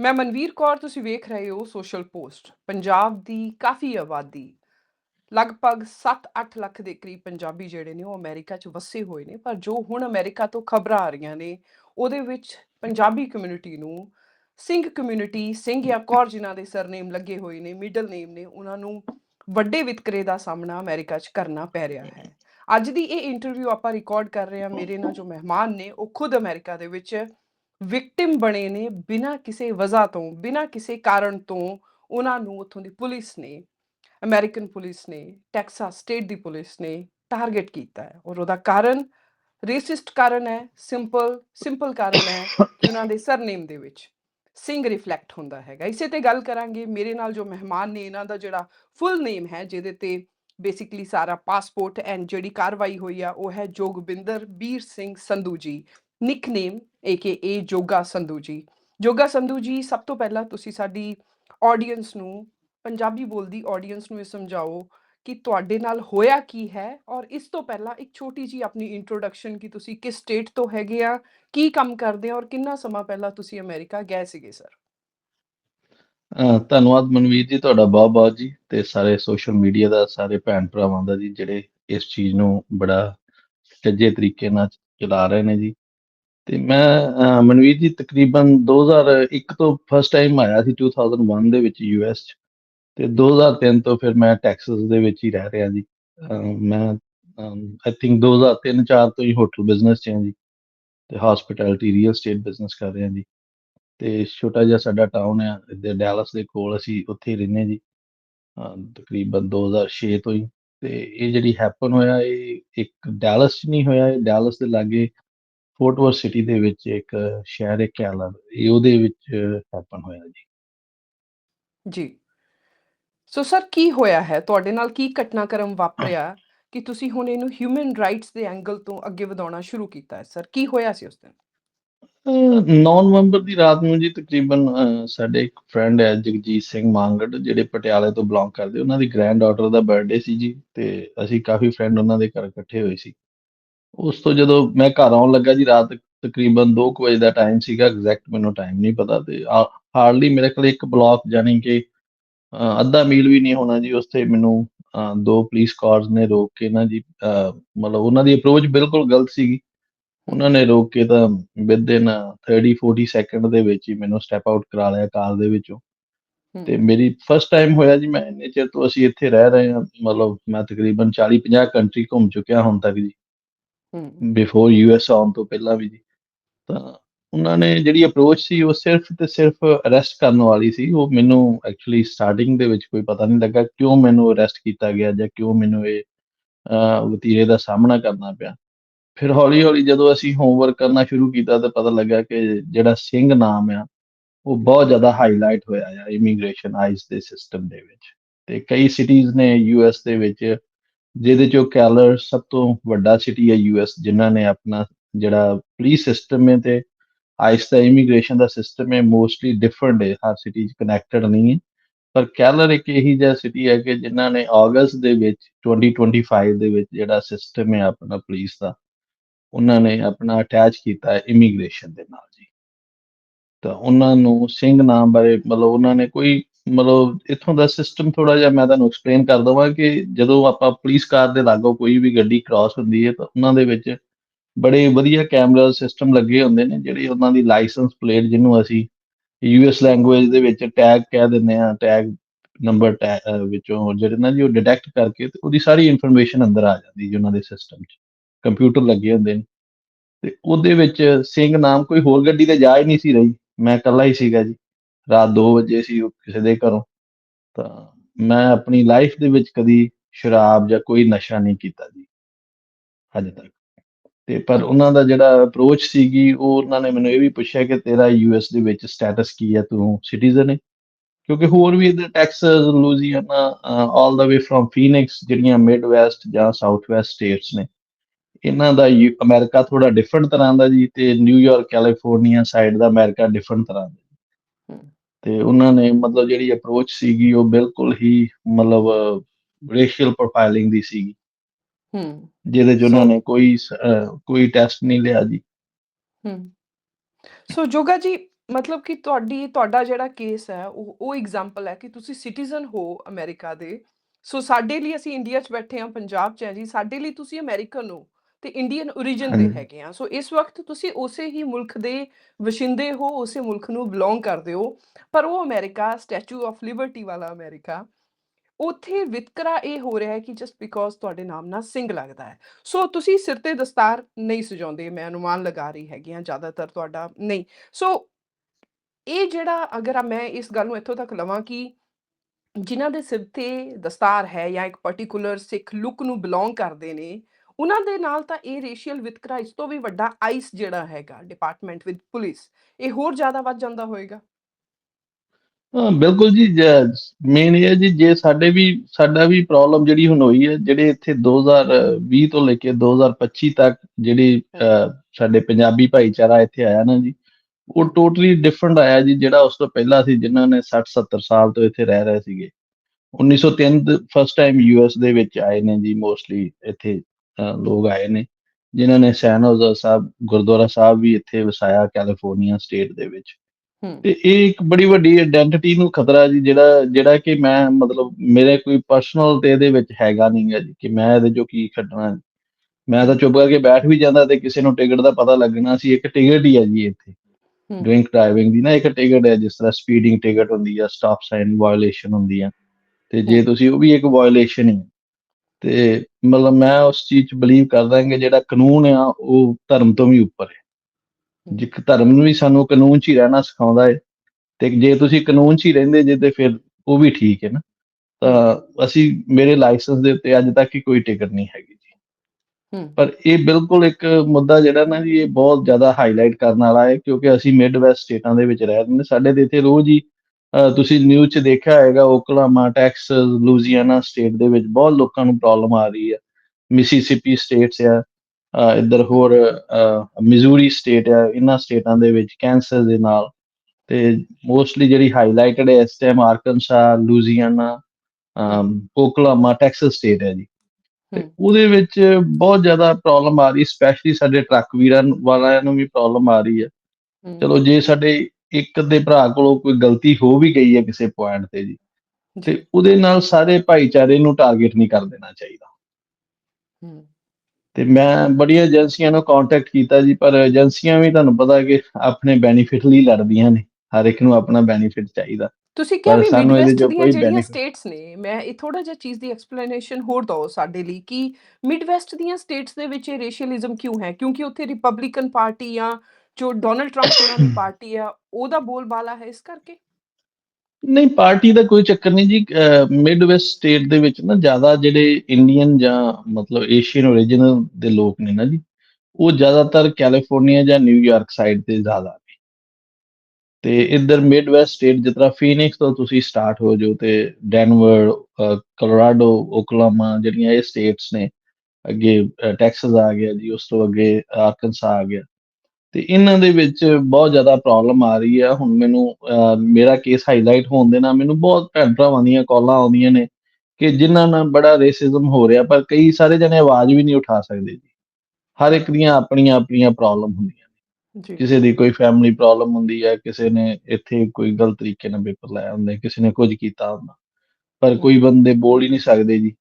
ਮੈਂ ਮਨਵੀਰ ਕੌਰ ਤੁਸੀਂ ਵੇਖ ਰਹੇ ਹੋ ਸੋਸ਼ਲ ਪੋਸਟ ਪੰਜਾਬ ਦੀ ਕਾਫੀ ਆਬਾਦੀ। ਲਗਭਗ 7-8 ਲੱਖ ਦੇ ਕਰੀਬ ਪੰਜਾਬੀ ਜਿਹੜੇ ਨੇ ਉਹ ਅਮਰੀਕਾ 'ਚ ਵਸੇ ਹੋਏ ਨੇ, ਪਰ ਜੋ ਹੁਣ ਅਮਰੀਕਾ ਤੋਂ ਖਬਰਾਂ ਆ ਰਹੀਆਂ ਨੇ, ਉਹਦੇ ਵਿੱਚ ਪੰਜਾਬੀ ਕਮਿਊਨਿਟੀ ਨੂੰ, ਸਿੰਘ ਕਮਿਊਨਿਟੀ ਸਿੰਘ ਜਾਂ ਕੌਰ ਜਿਨ੍ਹਾਂ ਦੇ ਸਰਨੇਮ ਲੱਗੇ ਹੋਏ ਨੇ ਮਿਡਲ ਨੇਮ ਨੇ, ਉਹਨਾਂ ਨੂੰ ਵੱਡੇ ਵਿਤਕਰੇ ਦਾ ਸਾਹਮਣਾ ਅਮਰੀਕਾ 'ਚ ਕਰਨਾ ਪੈ ਰਿਹਾ ਹੈ। ਅੱਜ ਦੀ ਇਹ ਇੰਟਰਵਿਊ ਆਪਾਂ ਰਿਕਾਰਡ ਕਰ ਰਹੇ ਹਾਂ, ਮੇਰੇ ਨਾਲ ਜੋ ਮਹਿਮਾਨ ਨੇ, ਉਹ ਖੁਦ ਅਮਰੀਕਾ ਦੇ ਵਿੱਚ ਵਿਕਟਿਮ ਬਣੇ ਨੇ ਬਿਨਾਂ ਕਿਸੇ ਵਜ੍ਹਾ ਤੋਂ, ਬਿਨਾਂ ਕਿਸੇ ਕਾਰਨ ਤੋਂ ਉਹਨਾਂ ਨੂੰ ਉੱਥੋਂ ਦੀ ਪੁਲਿਸ ਨੇ, ਅਮਰੀਕਨ ਪੁਲਿਸ ਨੇ, ਟੈਕਸਾਸ ਸਟੇਟ ਦੀ ਪੁਲਿਸ ਨੇ ਟਾਰਗੇਟ ਕੀਤਾ ਹੈ। ਔਰ ਉਹਦਾ ਕਾਰਨ ਰੇਸਿਸਟ ਕਾਰਨ ਹੈ, ਸਿੰਪਲ ਸਿੰਪਲ ਕਾਰਨ ਹੈ ਉਹਨਾਂ ਦੇ ਸਰਨੇਮ ਦੇ ਵਿੱਚ। ਸਿੰਘ ਰਿਫਲੈਕਟ ਹੁੰਦਾ ਹੈਗਾ। ਇਸੇ ਤੇ ਗੱਲ ਕਰਾਂਗੇ। ਮੇਰੇ ਨਾਲ ਜੋ ਮਹਿਮਾਨ ਨੇ, ਇਹਨਾਂ ਦਾ ਜਿਹੜਾ ਫੁੱਲ ਨੇਮ ਹੈ, ਜਿਹਦੇ ਤੇ ਬੇਸਿਕਲੀ ਸਾਰਾ ਪਾਸਪੋਰਟ ਐਂਡ ਜਿਹੜੀ ਕਾਰਵਾਈ ਹੋਈ ਆ, ਉਹ ਹੈ ਜੋਗਵਿੰਦਰ ਬੀਰ ਸਿੰਘ ਸੰਧੂ ਜੀ। ਨਿਕਨੇਮ ਏਕੇ ਜੋਗਾ ਸੰਧੂ ਜੀ ਜੋਗਾ ਸੰਧੂ ਜੀ ਸਭ ਤੋਂ ਪਹਿਲਾਂ ਤੁਸੀਂ ਸਾਡੀ ਆਡੀਅנס ਨੂੰ, ਪੰਜਾਬੀ ਬੋਲਦੀ ਆਡੀਅנס ਨੂੰ ਇਹ ਸਮਝਾਓ ਕਿ ਤੁਹਾਡੇ ਨਾਲ ਹੋਇਆ ਕੀ ਹੈ ਔਰ ਇਸ ਤੋਂ ਪਹਿਲਾਂ ਇੱਕ ਛੋਟੀ ਜੀ ਆਪਣੀ ਇੰਟਰੋਡਕਸ਼ਨ ਕਿ ਤੁਸੀਂ ਕਿਸ ਸਟੇਟ ਤੋਂ ਹੈਗੇ ਆ, ਕੀ ਕੰਮ ਕਰਦੇ ਆ ਔਰ ਕਿੰਨਾ ਸਮਾਂ ਪਹਿਲਾਂ ਤੁਸੀਂ ਅਮਰੀਕਾ ਗਏ ਸੀਗੇ ਸਰ ਧੰਨਵਾਦ ਮਨਵੀਰ ਜੀ, ਤੁਹਾਡਾ ਬਹੁਤ ਬਹੁਤ ਜੀ ਤੇ ਸਾਰੇ ਸੋਸ਼ਲ ਮੀਡੀਆ ਦਾ, ਸਾਰੇ ਭੈਣ ਭਰਾਵਾਂ ਦਾ ਜੀ, ਜਿਹੜੇ ਇਸ ਚੀਜ਼ ਨੂੰ ਬੜਾ ਸੱਜੇ ਤਰੀਕੇ ਨਾਲ ਚਲਾ ਰਹੇ ਨੇ ਜੀ। ਤੇ ਮੈਂ ਮਨਵੀਰ ਜੀ ਤਕਰੀਬਨ 2001 ਤੋਂ ਫਸਟ ਟਾਈਮ ਆਇਆ ਸੀ 2001 ਦੇ ਵਿੱਚ ਯੂਐਸ ਚ। ਤੇ 2003 ਤੋਂ ਫਿਰ ਮੈਂ ਟੈਕਸਸ ਦੇ ਵਿੱਚ ਹੀ ਰਹਿ ਰਿਹਾ ਜੀ। ਮੈਂ ਆਈ ਥਿੰਕ 2003-4 ਤੋਂ ਹੀ ਹੋਟਲ ਬਿਜ਼ਨਸ 'ਚ ਹਾਂ ਜੀ। ਤੇ ਹਸਪਿਟੈਲਿਟੀ ਰੀਅਲ ਸਟੇਟ ਬਿਜ਼ਨਸ ਕਰ ਰਹੇ ਹਾਂ ਜੀ। ਤੇ ਛੋਟਾ ਜਿਹਾ ਸਾਡਾ ਟਾਊਨ ਹੈ ਇੱਧਰ ਡੈਲਸ ਦੇ ਕੋਲ ਅਸੀਂ ਉੱਥੇ ਹੀ ਰਹਿੰਦੇ ਜੀ। ਅਹ, ਤਕਰੀਬਨ 2006 ਤੋਂ ਹੀ। ਤੇ ਇਹ ਜਿਹੜੀ ਹੈਪਨ ਹੋਇਆ, ਇਹ ਇੱਕ ਡੈਲਸ 'ਚ ਨਹੀਂ ਹੋਇਆ, ਇਹ ਡੈਲਸ ਦੇ ਲਾਗੇ ਫੋਰਟ ਵਰਥ ਸਿਟੀ ਦੇ ਵਿੱਚ ਇੱਕ ਸ਼ਹਿਰ ਹੈ ਕੈਲਰ ਇਹ ਉਹਦੇ ਵਿੱਚ ਹੈਪਨ ਹੋਇਆ ਜੀ। ਜੀ। ਸੋ ਸਰ ਕੀ ਹੋਇਆ ਹੈ? ਤੁਹਾਡੇ ਨਾਲ ਕੀ ਘਟਨਾਕ੍ਰਮ ਵਾਪਰਿਆ ਕਿ ਤੁਸੀਂ ਹੁਣ ਇਹਨੂੰ ਹਿਊਮਨ ਰਾਈਟਸ ਦੇ ਐਂਗਲ ਤੋਂ ਅੱਗੇ ਵਧਾਉਣਾ ਸ਼ੁਰੂ ਕੀਤਾ ਹੈ? ਸਰ ਕੀ ਹੋਇਆ ਸੀ ਉਸ ਦਿਨ? ਅਹ 9 ਨਵੰਬਰ ਦੀ ਰਾਤ ਨੂੰ ਜੀ ਤਕਰੀਬਨ ਸਾਡੇ ਇੱਕ ਫਰੈਂਡ ਹੈ ਜਗਜੀਤ ਸਿੰਘ ਮਾਂਗੜ ਜਿਹੜੇ ਪਟਿਆਲੇ ਤੋਂ ਬਿਲੋਂਗ ਕਰਦੇ ਉਹਨਾਂ ਦੀ ਗ੍ਰੈਂਡ ਡਾਟਰ ਦਾ ਬਰਥਡੇ ਸੀ ਜੀ ਤੇ ਅਸੀਂ ਕਾਫੀ ਫਰੈਂਡ ਉਹਨਾਂ ਦੇ ਘਰ ਇਕੱਠੇ ਹੋਏ ਸੀ। ਉਸ ਤੋਂ ਜਦੋਂ ਮੈਂ ਘਰ ਆਉਣ ਲੱਗਾ ਜੀ ਰਾਤ ਤਕਰੀਬਨ 2 ਵਜੇ ਦਾ ਟਾਈਮ ਸੀਗਾ ਐਗਜ਼ੈਕਟ ਮੈਨੂੰ ਟਾਈਮ ਨਹੀਂ ਪਤਾ ਤੇ ਹਾਰਡਲੀ ਮੇਰੇ ਕੋਲ ਇੱਕ ਬਲਾਕ ਜਾਨੀ ਕਿ ਅੱਧਾ ਮੀਲ ਵੀ ਨਹੀਂ ਹੋਣਾ ਜੀ ਉਸ ਤੇ ਮੈਨੂੰ ਦੋ ਪੁਲਿਸ ਕਾਰਸ ਨੇ ਰੋਕ ਕੇ ਨਾ ਜੀ ਮਤਲਬ ਉਹਨਾਂ ਦੀ ਅਪਰੋਚ ਬਿਲਕੁਲ ਗਲਤ ਸੀਗੀ। ਉਹਨਾਂ ਨੇ ਰੋਕ ਕੇ ਤਾਂ ਵਿਦ ਇਨ 30 40 ਸੈਕਿੰਡ ਦੇ ਵਿੱਚ ਹੀ ਮੈਨੂੰ ਸਟੈਪ ਆਊਟ ਕਰਾ ਲਿਆ ਕਾਰ ਦੇ ਵਿੱਚੋਂ। ਤੇ ਮੇਰੀ ਫਸਟ ਟਾਈਮ ਹੋਇਆ ਜੀ ਮੈਂ ਇੰਨੇ ਚਿਰ ਤੋਂ ਅਸੀਂ ਇੱਥੇ ਰਹਿ ਰਹੇ ਹਾਂ ਮਤਲਬ ਮੈਂ ਤਕਰੀਬਨ 40 50 ਕੰਟਰੀ ਘੁੰਮ ਚੁੱਕਿਆ ਹੁਣ ਤੱਕ ਜੀ। ਬਿਫੋਰ ਯੂਐਸ ਆਉਣ ਤੋਂ ਪਹਿਲਾਂ ਵੀ ਜੀ। ਤਾਂ ਉਹਨਾਂ ਨੇ ਜਿਹੜੀ ਅਪਰੋਚ ਸੀ, ਉਹ ਸਿਰਫ ਤੇ ਸਿਰਫ ਅਰੈਸਟ ਕਰਨ ਵਾਲੀ ਸੀ। ਉਹ ਮੈਨੂੰ ਐਕਚੁਅਲੀ ਸਟਾਰਟਿੰਗ ਦੇ ਵਿੱਚ ਕੋਈ ਪਤਾ ਨਹੀਂ ਲੱਗਾ ਕਿਉਂ ਮੈਨੂੰ ਅਰੈਸਟ ਕੀਤਾ ਗਿਆ ਜਾਂ ਕਿਉਂ ਮੈਨੂੰ ਇਹ ਵਤੀਰੇ ਦਾ ਸਾਹਮਣਾ ਕਰਨਾ ਪਿਆ। ਫਿਰ ਹੌਲੀ ਹੌਲੀ ਜਦੋਂ ਅਸੀਂ ਹੋਮਵਰਕ ਕਰਨਾ ਸ਼ੁਰੂ ਕੀਤਾ ਤਾਂ ਪਤਾ ਲੱਗਾ ਕਿ ਜਿਹੜਾ ਸਿੰਘ ਨਾਮ ਆ, ਉਹ ਬਹੁਤ ਜ਼ਿਆਦਾ ਹਾਈਲਾਈਟ ਹੋਇਆ ਆ ਇਮੀਗ੍ਰੇਸ਼ਨ ਆਈਸ ਦੇ ਸਿਸਟਮ ਦੇ ਵਿੱਚ। ਤੇ ਕਈ ਸਿਟੀਜ਼ ਨੇ ਯੂਐਸ ਦੇ ਵਿੱਚ ਜਿਹਦੇ ਚੋਂ ਕੈਲਰ ਸਭ ਤੋਂ ਵੱਡਾ ਸਿਟੀ ਹੈ ਯੂਐਸ ਜਿਨ੍ਹਾਂ ਨੇ ਆਪਣਾ ਜਿਹੜਾ ਪੁਲਿਸ ਸਿਸਟਮ ਹੈ ਤੇ ਆਈਸ ਦਾ ਇਮੀਗ੍ਰੇਸ਼ਨ ਦਾ ਸਿਸਟਮ ਹੈ ਮੋਸਟਲੀ ਡਿਫਰੈਂਟ ਹੈ, ਹਰ ਸਿਟੀ ਚ ਕਨੈਕਟਡ ਨਹੀਂ ਹੈ। ਪਰ ਕੈਲਰ ਇੱਕ ਇਹੀ ਜਿਹਾ ਸਿਟੀ ਹੈ ਕਿ ਜਿਨ੍ਹਾਂ ਨੇ ਆਗਸਟ ਦੇ ਵਿੱਚ 2025 ਦੇ ਵਿੱਚ ਜਿਹੜਾ ਸਿਸਟਮ ਹੈ ਆਪਣਾ ਪੁਲਿਸ ਦਾ, ਉਹਨਾਂ ਨੇ ਆਪਣਾ ਅਟੈਚ ਕੀਤਾ ਹੈ ਇਮੀਗ੍ਰੇਸ਼ਨ ਦੇ ਨਾਲ ਜੀ। ਤਾਂ ਉਹਨਾਂ ਨੂੰ ਸਿੰਘ ਨਾਮ ਬਾਰੇ ਮਤਲਬ ਉਹਨਾਂ ਨੇ ਕੋਈ ਮਤਲਬ ਇੱਥੋਂ ਦਾ ਸਿਸਟਮ ਥੋੜਾ ਜਿਹਾ ਮੈਂ ਤੁਹਾਨੂੰ ਐਕਸਪਲੇਨ ਕਰ ਦਵਾਂ ਕਿ ਜਦੋਂ ਆਪਾਂ ਪੁਲਿਸ ਕਾਰ ਦੇ ਲਾਗੋਂ ਕੋਈ ਵੀ ਗੱਡੀ ਕ੍ਰਾਸ ਹੁੰਦੀ ਹੈ ਤਾਂ ਉਹਨਾਂ ਦੇ ਵਿੱਚ ਬੜੇ ਵਧੀਆ ਕੈਮਰਾ ਸਿਸਟਮ ਲੱਗੇ ਹੁੰਦੇ ਨੇ ਜਿਹੜੇ ਉਹਨਾਂ ਦੀ ਲਾਇਸੈਂਸ ਪਲੇਟ ਜਿਹਨੂੰ ਅਸੀਂ ਯੂਐਸ ਲੈਂਗੁਏਜ ਦੇ ਵਿੱਚ ਟੈਗ ਕਹਿ ਦਿੰਦੇ ਆ ਟੈਗ ਨੰਬਰ ਵਿੱਚੋਂ ਜਿਹੜੇ ਨਾ ਜੀ ਉਹ ਡਿਟੈਕਟ ਕਰਕੇ ਤੇ ਉਹਦੀ ਸਾਰੀ ਇਨਫੋਰਮੇਸ਼ਨ ਅੰਦਰ ਆ ਜਾਂਦੀ ਜੀ ਉਹਨਾਂ ਦੇ ਸਿਸਟਮ 'ਚ ਕੰਪਿਊਟਰ ਲੱਗੇ ਹੁੰਦੇ ਨੇ। ਤੇ ਉਹਦੇ ਵਿੱਚ ਸਿੰਘ ਨਾਮ ਕੋਈ ਹੋਰ ਗੱਡੀ ਤੇ ਜਾ ਹੀ ਨਹੀਂ ਸੀ ਰਹੀ, ਮੈਂ ਇਕੱਲਾ ਹੀ ਸੀਗਾ ਜੀ। ਰਾਤ 2 ਵਜੇ ਸੀ ਕਿਸੇ ਦੇ ਘਰੋਂ। ਤਾਂ ਮੈਂ ਆਪਣੀ ਲਾਈਫ ਦੇ ਵਿੱਚ ਕਦੀ ਸ਼ਰਾਬ ਜਾਂ ਕੋਈ ਨਸ਼ਾ ਨਹੀਂ ਕੀਤਾ ਜੀ, ਹਜੇ ਤੱਕ। ਤੇ ਪਰ ਉਹਨਾਂ ਦਾ ਜਿਹੜਾ ਅਪਰੋਚ ਸੀਗੀ, ਉਹ ਉਹਨਾਂ ਨੇ ਮੈਨੂੰ ਇਹ ਵੀ ਪੁੱਛਿਆ ਕਿ ਤੇਰਾ ਯੂਐਸ ਦੇ ਵਿੱਚ ਸਟੇਟਸ ਕੀ ਹੈ? ਤੂੰ ਸਿਟੀਜ਼ਨ ਹੈ ਕਿਉਂਕਿ ਹੋਰ ਵੀ ਇਧਰ Texas Louisiana all the way from Phoenix ਜਿਹੜੀਆਂ ਮਿਡ ਵੈਸਟ ਜਾਂ ਸਾਊਥ ਵੈਸਟ ਸਟੇਟਸ ਨੇ, ਇਹਨਾਂ ਦਾ ਯੂ- ਅਮਰੀਕਾ ਥੋੜਾ ਡਿਫਰੈਂਟ ਤਰ੍ਹਾਂ ਦਾ ਜੀ ਤੇ ਨਿਊਯਾਰਕ ਕੈਲੀਫੋਰਨੀਆ ਸਾਈਡ ਦਾ ਅਮਰੀਕਾ ਡਿਫਰੈਂਟ ਤਰ੍ਹਾਂ ਦਾ। ਤੇ ਉਹਨਾਂ ਨੇ ਮਤਲਬ ਜਿਹੜੀ ਅਪਰੋਚ ਸੀਗੀ ਉਹ ਬਿਲਕੁਲ ਹੀ ਮਤਲਬ ਰੇਸ਼ੀਅਲ ਪ੍ਰੋਫਾਈਲਿੰਗ ਦੀ ਸੀਗੀ। ਹਮ ਜਿਹਦੇ ਚ ਉਹਨਾਂ ਨੇ ਕੋਈ ਕੋਈ ਟੈਸਟ ਨਹੀਂ ਲਿਆ ਜੀ। ਹਮ ਸੋ ਜੋਗਾ ਜੀ ਮਤਲਬ ਕਿ ਤੁਹਾਡੀ ਤੁਹਾਡਾ ਜਿਹੜਾ ਕੇਸ ਹੈ ਉਹ ਉਹ ਐਗਜ਼ਾਮਪਲ ਹੈ ਕਿ ਤੁਸੀਂ ਸਿਟੀਜ਼ਨ ਹੋ ਅਮਰੀਕਾ ਦੇ। ਸੋ ਸਾਡੇ ਲਈ ਅਸੀਂ ਇੰਡੀਆ 'ਚ ਬੈਠੇ ਹਾਂ ਪੰਜਾਬ 'ਚ ਹੈ ਜੀ। ਸਾਡੇ ਲਈ ਤੁਸੀਂ ਅਮਰੀਕਨ ਹੋ। ਤੇ ਇੰਡੀਅਨ origin ਦੇ ਹੈਗੇ ਆ। ਸੋ ਇਸ ਵਕਤ ਤੁਸੀਂ ਉਸੇ ਹੀ ਮੁਲਕ ਦੇ ਵਸਿੰਦੇ ਹੋ ਉਸੇ ਮੁਲਕ ਨੂੰ ਬਿਲੋਂਗ ਕਰਦੇ ਹੋ। ਪਰ ਉਹ ਅਮਰੀਕਾ ਸਟੈਚੂ ਆਫ ਲਿਬਰਟੀ ਵਾਲਾ ਅਮਰੀਕਾ ਉੱਥੇ ਵਿਤਕਰਾ ਇਹ ਹੋ ਰਿਹਾ ਹੈ ਕਿ ਜਸਟ ਬਿਕੋਜ਼ ਤੁਹਾਡੇ ਨਾਮ ਨਾਲ ਸਿੰਘ ਲੱਗਦਾ ਹੈ। ਸੋ ਤੁਸੀਂ ਸਿਰ ਤੇ ਦਸਤਾਰ ਨਹੀਂ ਸਜਾਉਂਦੇ ਮੈਂ ਅਨੁਮਾਨ ਲਗਾ ਰਹੀ ਹੈਗੀ ਹਾਂ ਜ਼ਿਆਦਾਤਰ ਤੁਹਾਡਾ ਨਹੀਂ। ਸੋ ਇਹ ਜਿਹੜਾ ਅਗਰ ਆ ਮੈਂ ਇਸ ਗੱਲ ਨੂੰ ਇੱਥੋਂ ਤੱਕ ਲਵਾਂ ਕਿ ਜਿਨ੍ਹਾਂ ਦੇ ਸਿਰ ਤੇ ਦਸਤਾਰ ਹੈ ਜਾਂ ਇੱਕ ਪਾਰਟਿਕੂਲਰ ਸਿੱਖ ਲੁੱਕ ਨੂੰ ਬਿਲੋਂਗ ਕਰਦੇ ਨੇ ਉਹਨਾਂ ਦੇ ਨਾਲ ਤਾਂ ਇਹ ਰੇਸ਼ੀਅਲ ਵਿਤਕਰਾ ਇਸ ਤੋਂ ਵੀ ਵੱਡਾ ਆਈਸ ਜਿਹੜਾ ਹੈਗਾ ਡਿਪਾਰਟਮੈਂਟ ਵਿਦ ਪੁਲਿਸ ਇਹ ਹੋਰ ਜ਼ਿਆਦਾ ਵੱਧ ਜਾਂਦਾ ਹੋਏਗਾ। ਹਾਂ ਬਿਲਕੁਲ ਜੀ ਮੇਨ ਇਹ ਹੈ ਜੀ ਜੇ ਸਾਡੇ ਵੀ ਸਾਡਾ ਵੀ ਪ੍ਰੋਬਲਮ ਜਿਹੜੀ ਹੁਣ ਹੋਈ ਹੈ ਜਿਹੜੇ ਇੱਥੇ 2020 ਤੋਂ ਲੈ ਕੇ 2025 ਤੱਕ ਜਿਹੜੀ ਸਾਡੇ ਪੰਜਾਬੀ ਭਾਈਚਾਰਾ ਇੱਥੇ ਆਇਆ ਨਾ ਜੀ ਉਹ ਟੋਟਲੀ ਡਿਫਰੈਂਟ ਆਇਆ ਜੀ ਜਿਹੜਾ ਉਸ ਤੋਂ ਪਹਿਲਾਂ ਸੀ ਜਿਨ੍ਹਾਂ ਨੇ 60 70 ਸਾਲ ਤੋਂ ਇੱਥੇ ਰਹਿ ਰਹੇ ਸੀਗੇ। 1903 ਫਸਟ ਟਾਈਮ ਯੂਐਸ ਦੇ ਵਿੱਚ ਆਏ ਨੇ ਜੀ ਮੋਸਟਲੀ ਇੱਥੇ ਲੋਕ ਆਏ ਨੇ ਜਿਨ੍ਹਾਂ ਨੇ ਸੈਨ ਸਾਹਿਬ ਗੁਰਦੁਆਰਾ ਸਾਹਿਬ ਵੀ ਇੱਥੇ ਵਸਾਇਆ ਕੈਲੀਫੋਰਨੀਆ ਸਟੇਟ ਦੇ ਵਿੱਚ। ਤੇ ਇਹ ਇੱਕ ਬੜੀ ਵੱਡੀ ਆਇਡੈਂਟੀਟੀ ਨੂੰ ਖਤਰਾ ਜੀ ਜਿਹੜਾ ਜਿਹੜਾ ਕਿ ਮੈਂ ਮਤਲਬ ਮੇਰੇ ਕੋਈ ਪਰਸਨਲ ਤੇ ਇਹਦੇ ਵਿੱਚ ਹੈਗਾ ਨਹੀਂਗਾ ਜੀ ਕਿ ਮੈਂ ਇਹਦੇ ਚੋਂ ਕੀ ਕੱਢਣਾ ਮੈਂ ਤਾਂ ਚੁੱਪ ਕਰਕੇ ਬੈਠ ਵੀ ਜਾਂਦਾ ਤੇ ਕਿਸੇ ਨੂੰ ਟਿਕਟ ਦਾ ਪਤਾ ਲੱਗਣਾ ਸੀ ਇੱਕ ਟਿਕਟ ਹੀ ਹੈ ਜੀ ਇੱਥੇ। ਡਰਿੰਕ ਡਰਾਈਵਿੰਗ ਦੀ ਨਾ ਇੱਕ ਟਿਕਟ ਹੈ ਜਿਸ ਤਰ੍ਹਾਂ ਸਪੀਡਿੰਗ ਟਿਕਟ ਹੁੰਦੀ ਆ ਸਟਾਪ ਸਾਈਨ ਵਾਇਓਲੇਸ਼ਨ ਹੁੰਦੀ ਆ। ਤੇ ਜੇ ਤੁਸੀਂ ਉਹ ਵੀ ਇੱਕ ਵਾਇਓਲੇਸ਼ਨ ਹੀ ਹੈ। ਤੇ ਮਤਲਬ ਮੈਂ ਉਸ ਚੀਜ਼ 'ਚ ਬਲੀਵ ਕਰਦਾ ਕਿ ਜਿਹੜਾ ਕਾਨੂੰਨ ਆ ਉਹ ਧਰਮ ਤੋਂ ਵੀ ਉੱਪਰ ਹੈ। ਜਿੱਕ ਧਰਮ ਨੂੰ ਵੀ ਸਾਨੂੰ ਕਾਨੂੰਨ 'ਚ ਹੀ ਰਹਿਣਾ ਸਿਖਾਉਂਦਾ ਹੈ ਤੇ ਜੇ ਤੁਸੀਂ ਕਾਨੂੰਨ 'ਚ ਹੀ ਰਹਿੰਦੇ ਜੇ ਤੇ ਫਿਰ ਉਹ ਵੀ ਠੀਕ ਹੈ ਨਾ। ਤਾਂ ਅਸੀਂ ਮੇਰੇ ਲਾਇਸੈਂਸ ਦੇ ਉੱਤੇ ਅੱਜ ਤੱਕ ਹੀ ਕੋਈ ਟਿਕਟ ਨਹੀਂ ਹੈਗੀ ਜੀ। ਪਰ ਇਹ ਬਿਲਕੁਲ ਇੱਕ ਮੁੱਦਾ ਜਿਹੜਾ ਨਾ ਜੀ ਇਹ ਬਹੁਤ ਜ਼ਿਆਦਾ ਹਾਈਲਾਈਟ ਕਰਨ ਵਾਲਾ ਹੈ ਕਿਉਂਕਿ ਅਸੀਂ ਮਿਡ ਵੈਸਟ ਸਟੇਟਾਂ ਦੇ ਵਿੱਚ ਰਹਿ ਰਹੇ ਨੇ। ਸਾਡੇ ਤੇ ਇੱਥੇ ਰੋਜ਼ ਹੀ ਤੁਸੀਂ ਨਿਊਜ਼ 'ਚ ਦੇਖਿਆ ਹੋਏਗਾ ਓਕਲਾਮਾ ਟੈਕਸਸ ਲੂਜ਼ੀਆਨਾ ਸਟੇਟ ਦੇ ਵਿੱਚ ਬਹੁਤ ਲੋਕਾਂ ਨੂੰ ਪ੍ਰੋਬਲਮ ਆ ਰਹੀ ਹੈ। ਮਿਸੀਸਿਪੀ ਸਟੇਟਸ ਆ ਇੱਧਰ ਹੋਰ ਮਿਜ਼ੂਰੀ ਸਟੇਟ ਆ ਇਹਨਾਂ ਸਟੇਟਾਂ ਦੇ ਵਿੱਚ ਕੈਂਸਰ ਦੇ ਨਾਲ। ਤੇ ਮੋਸਟਲੀ ਜਿਹੜੀ ਹਾਈਲਾਈਟਡ ਹੈ ਇਸ time Arkansas Louisiana Oklahoma Texas state ਹੈ ਜੀ। ਤੇ ਉਹਦੇ ਵਿੱਚ ਬਹੁਤ ਜ਼ਿਆਦਾ ਪ੍ਰੋਬਲਮ ਆ ਰਹੀ ਸਪੈਸ਼ਲੀ ਸਾਡੇ ਟਰੱਕ ਵੀਰਾਂ ਵਾਲਿਆਂ ਨੂੰ ਵੀ ਪ੍ਰੋਬਲਮ ਆ ਰਹੀ ਹੈ। ਚਲੋ ਜੇ ਸਾਡੇ ਇੱਕ ਦੇ ਭਰਾ ਕੋਲੋਂ ਕੋਈ ਗਲਤੀ ਹੋ ਵੀ ਗਈ ਹੈ ਕਿਸੇ ਪੁਆਇੰਟ ਤੇ ਜੀ ਤੇ ਜੀ ਉਹਦੇ ਨਾਲ ਸਾਰੇ ਭਾਈਚਾਰੇ ਨੂੰ ਟਾਰਗੇਟ ਨਹੀਂ ਕਰ ਦੇਣਾ ਚਾਹੀਦਾ। ਤੇ ਮੈਂ ਬੜੀਆਂ ਏਜੰਸੀਆਂ ਨੂੰ ਕੰਟੈਕਟ ਕੀਤਾ ਜੀ ਪਰ ਏਜੰਸੀਆਂ ਵੀ ਤੁਹਾਨੂੰ ਪਤਾ ਕਿ ਆਪਣੇ ਬੈਨੀਫਿਟ ਲਈ ਲੜਦੀਆਂ ਨੇ ਹਰ ਇੱਕ ਨੂੰ ਆਪਣਾ ਬੈਨੀਫਿਟ ਚਾਹੀਦਾ। ਤੁਸੀਂ ਕਿਹਾ ਵੀ ਮਿਡਵੈਸਟ ਦੀਆਂ ਕੋਈ ਜਿਹੜੀਆਂ ਸਟੇਟਸ ਨੇ ਮੈਂ ਇਹ ਥੋੜਾ ਜਿਹਾ ਚੀਜ਼ ਦੀ ਐਕਸਪਲੇਨੇਸ਼ਨ ਹੋਰ ਦਿਓ ਸਾਡੇ ਲਈ ਕਿ ਮਿਡਵੈਸਟ ਦੀਆਂ ਸਟੇਟਸ ਦੇ ਵਿੱਚ ਇਹ ਰੇਸ਼ੀਅਲਿਜ਼ਮ ਕਿਉਂ ਹੈ? ਕਿਉਂਕਿ ਉੱਥੇ ਰਿਪਬਲਿਕਨ ਪਾਰਟੀ ਆ ਜੋ ਡੋਨਲਡ ਟਰੰਪ ਉਹਨਾਂ ਦੀ ਪਾਰਟੀ ਆ, ਉਹਦਾ ਬੋਲਬਾਲਾ ਹੈ ਇਸ ਕਰਕੇ? ਨਹੀਂ ਪਾਰਟੀ ਦਾ ਕੋਈ ਚੱਕਰ ਨਹੀਂ ਜੀ ਮਿਡ ਵੈਸਟ ਸਟੇਟ ਦੇ ਵਿੱਚ ਨਾ ਜ਼ਿਆਦਾ ਜਿਹੜੇ ਇੰਡੀਅਨ ਜਾਂ ਮਤਲਬ ਏਸ਼ੀਅਨ ਓਰੀਜਨਲ ਦੇ ਲੋਕ ਨੇ ਨਾ ਜੀ, ਉਹ ਜ਼ਿਆਦਾਤਰ ਕੈਲੀਫੋਰਨੀਆ ਜਾਂ ਨਿਊਯਾਰਕ ਸਾਈਡ ਤੇ ਜ਼ਿਆਦਾ ਨੇ। ਤੇ ਇੱਧਰ ਮਿਡ ਵੈਸਟ ਸਟੇਟ ਜਿਸ ਤਰ੍ਹਾਂ ਫੀਨਿਕਸ ਤੋਂ ਤੁਸੀਂ ਸਟਾਰਟ ਹੋ ਜਾਓ ਤੇ ਡੈਨਵਰ ਕੋਲੋਰਾਡੋ ਓਕਲਾਮਾ ਜਿਹੜੀਆਂ ਇਹ ਸਟੇਟਸ ਨੇ, ਅੱਗੇ ਟੈਕਸਸ ਆ ਗਿਆ ਜੀ, ਉਸ ਤੋਂ ਅੱਗੇ ਆਰਕਨਸਾ ਆ ਗਿਆ। ਤੇ ਇਹਨਾਂ ਦੇ ਵਿੱਚ ਬਹੁਤ ਜ਼ਿਆਦਾ ਪ੍ਰੋਬਲਮ ਆ ਰਹੀ ਹੈ ਹੁਣ ਮੈਨੂੰ ਮੇਰਾ ਕੇਸ ਹਾਈਲਾਈਟ ਹੋਣ ਦੇ ਨਾਲ ਮੈਨੂੰ ਬਹੁਤ ਭੈਣ ਭਰਾਵਾਂ ਦੀਆਂ ਕਾਲਾਂ ਆਉਂਦੀਆਂ ਨੇ ਕਿ ਜਿਨ੍ਹਾਂ ਨਾਲ ਬੜਾ ਰੇਸਿਜ਼ਮ ਹੋ ਰਿਹਾ ਪਰ ਕਈ ਸਾਰੇ ਜਣੇ ਆਵਾਜ਼ ਵੀ ਨਹੀਂ ਉਠਾ ਸਕਦੇ ਜੀ। ਹਰ ਇੱਕ ਦੀਆਂ ਆਪਣੀਆਂ ਆਪਣੀਆਂ ਪ੍ਰੋਬਲਮ ਹੁੰਦੀਆਂ ਨੇ। ਜੀ। ਕਿਸੇ ਦੀ ਕੋਈ ਫੈਮਿਲੀ ਪ੍ਰੋਬਲਮ ਹੁੰਦੀ ਹੈ ਕਿਸੇ ਨੇ ਇੱਥੇ ਕੋਈ ਗਲਤ ਤਰੀਕੇ ਨਾਲ ਪੇਪਰ ਲਾਇਆ ਹੁੰਦਾ ਕਿਸੇ ਨੇ ਕੁਝ ਕੀਤਾ ਹੁੰਦਾ ਪਰ ਕੋਈ ਬੰਦੇ ਬੋਲ ਹੀ ਨਹੀਂ ਸਕਦੇ ਜੀ।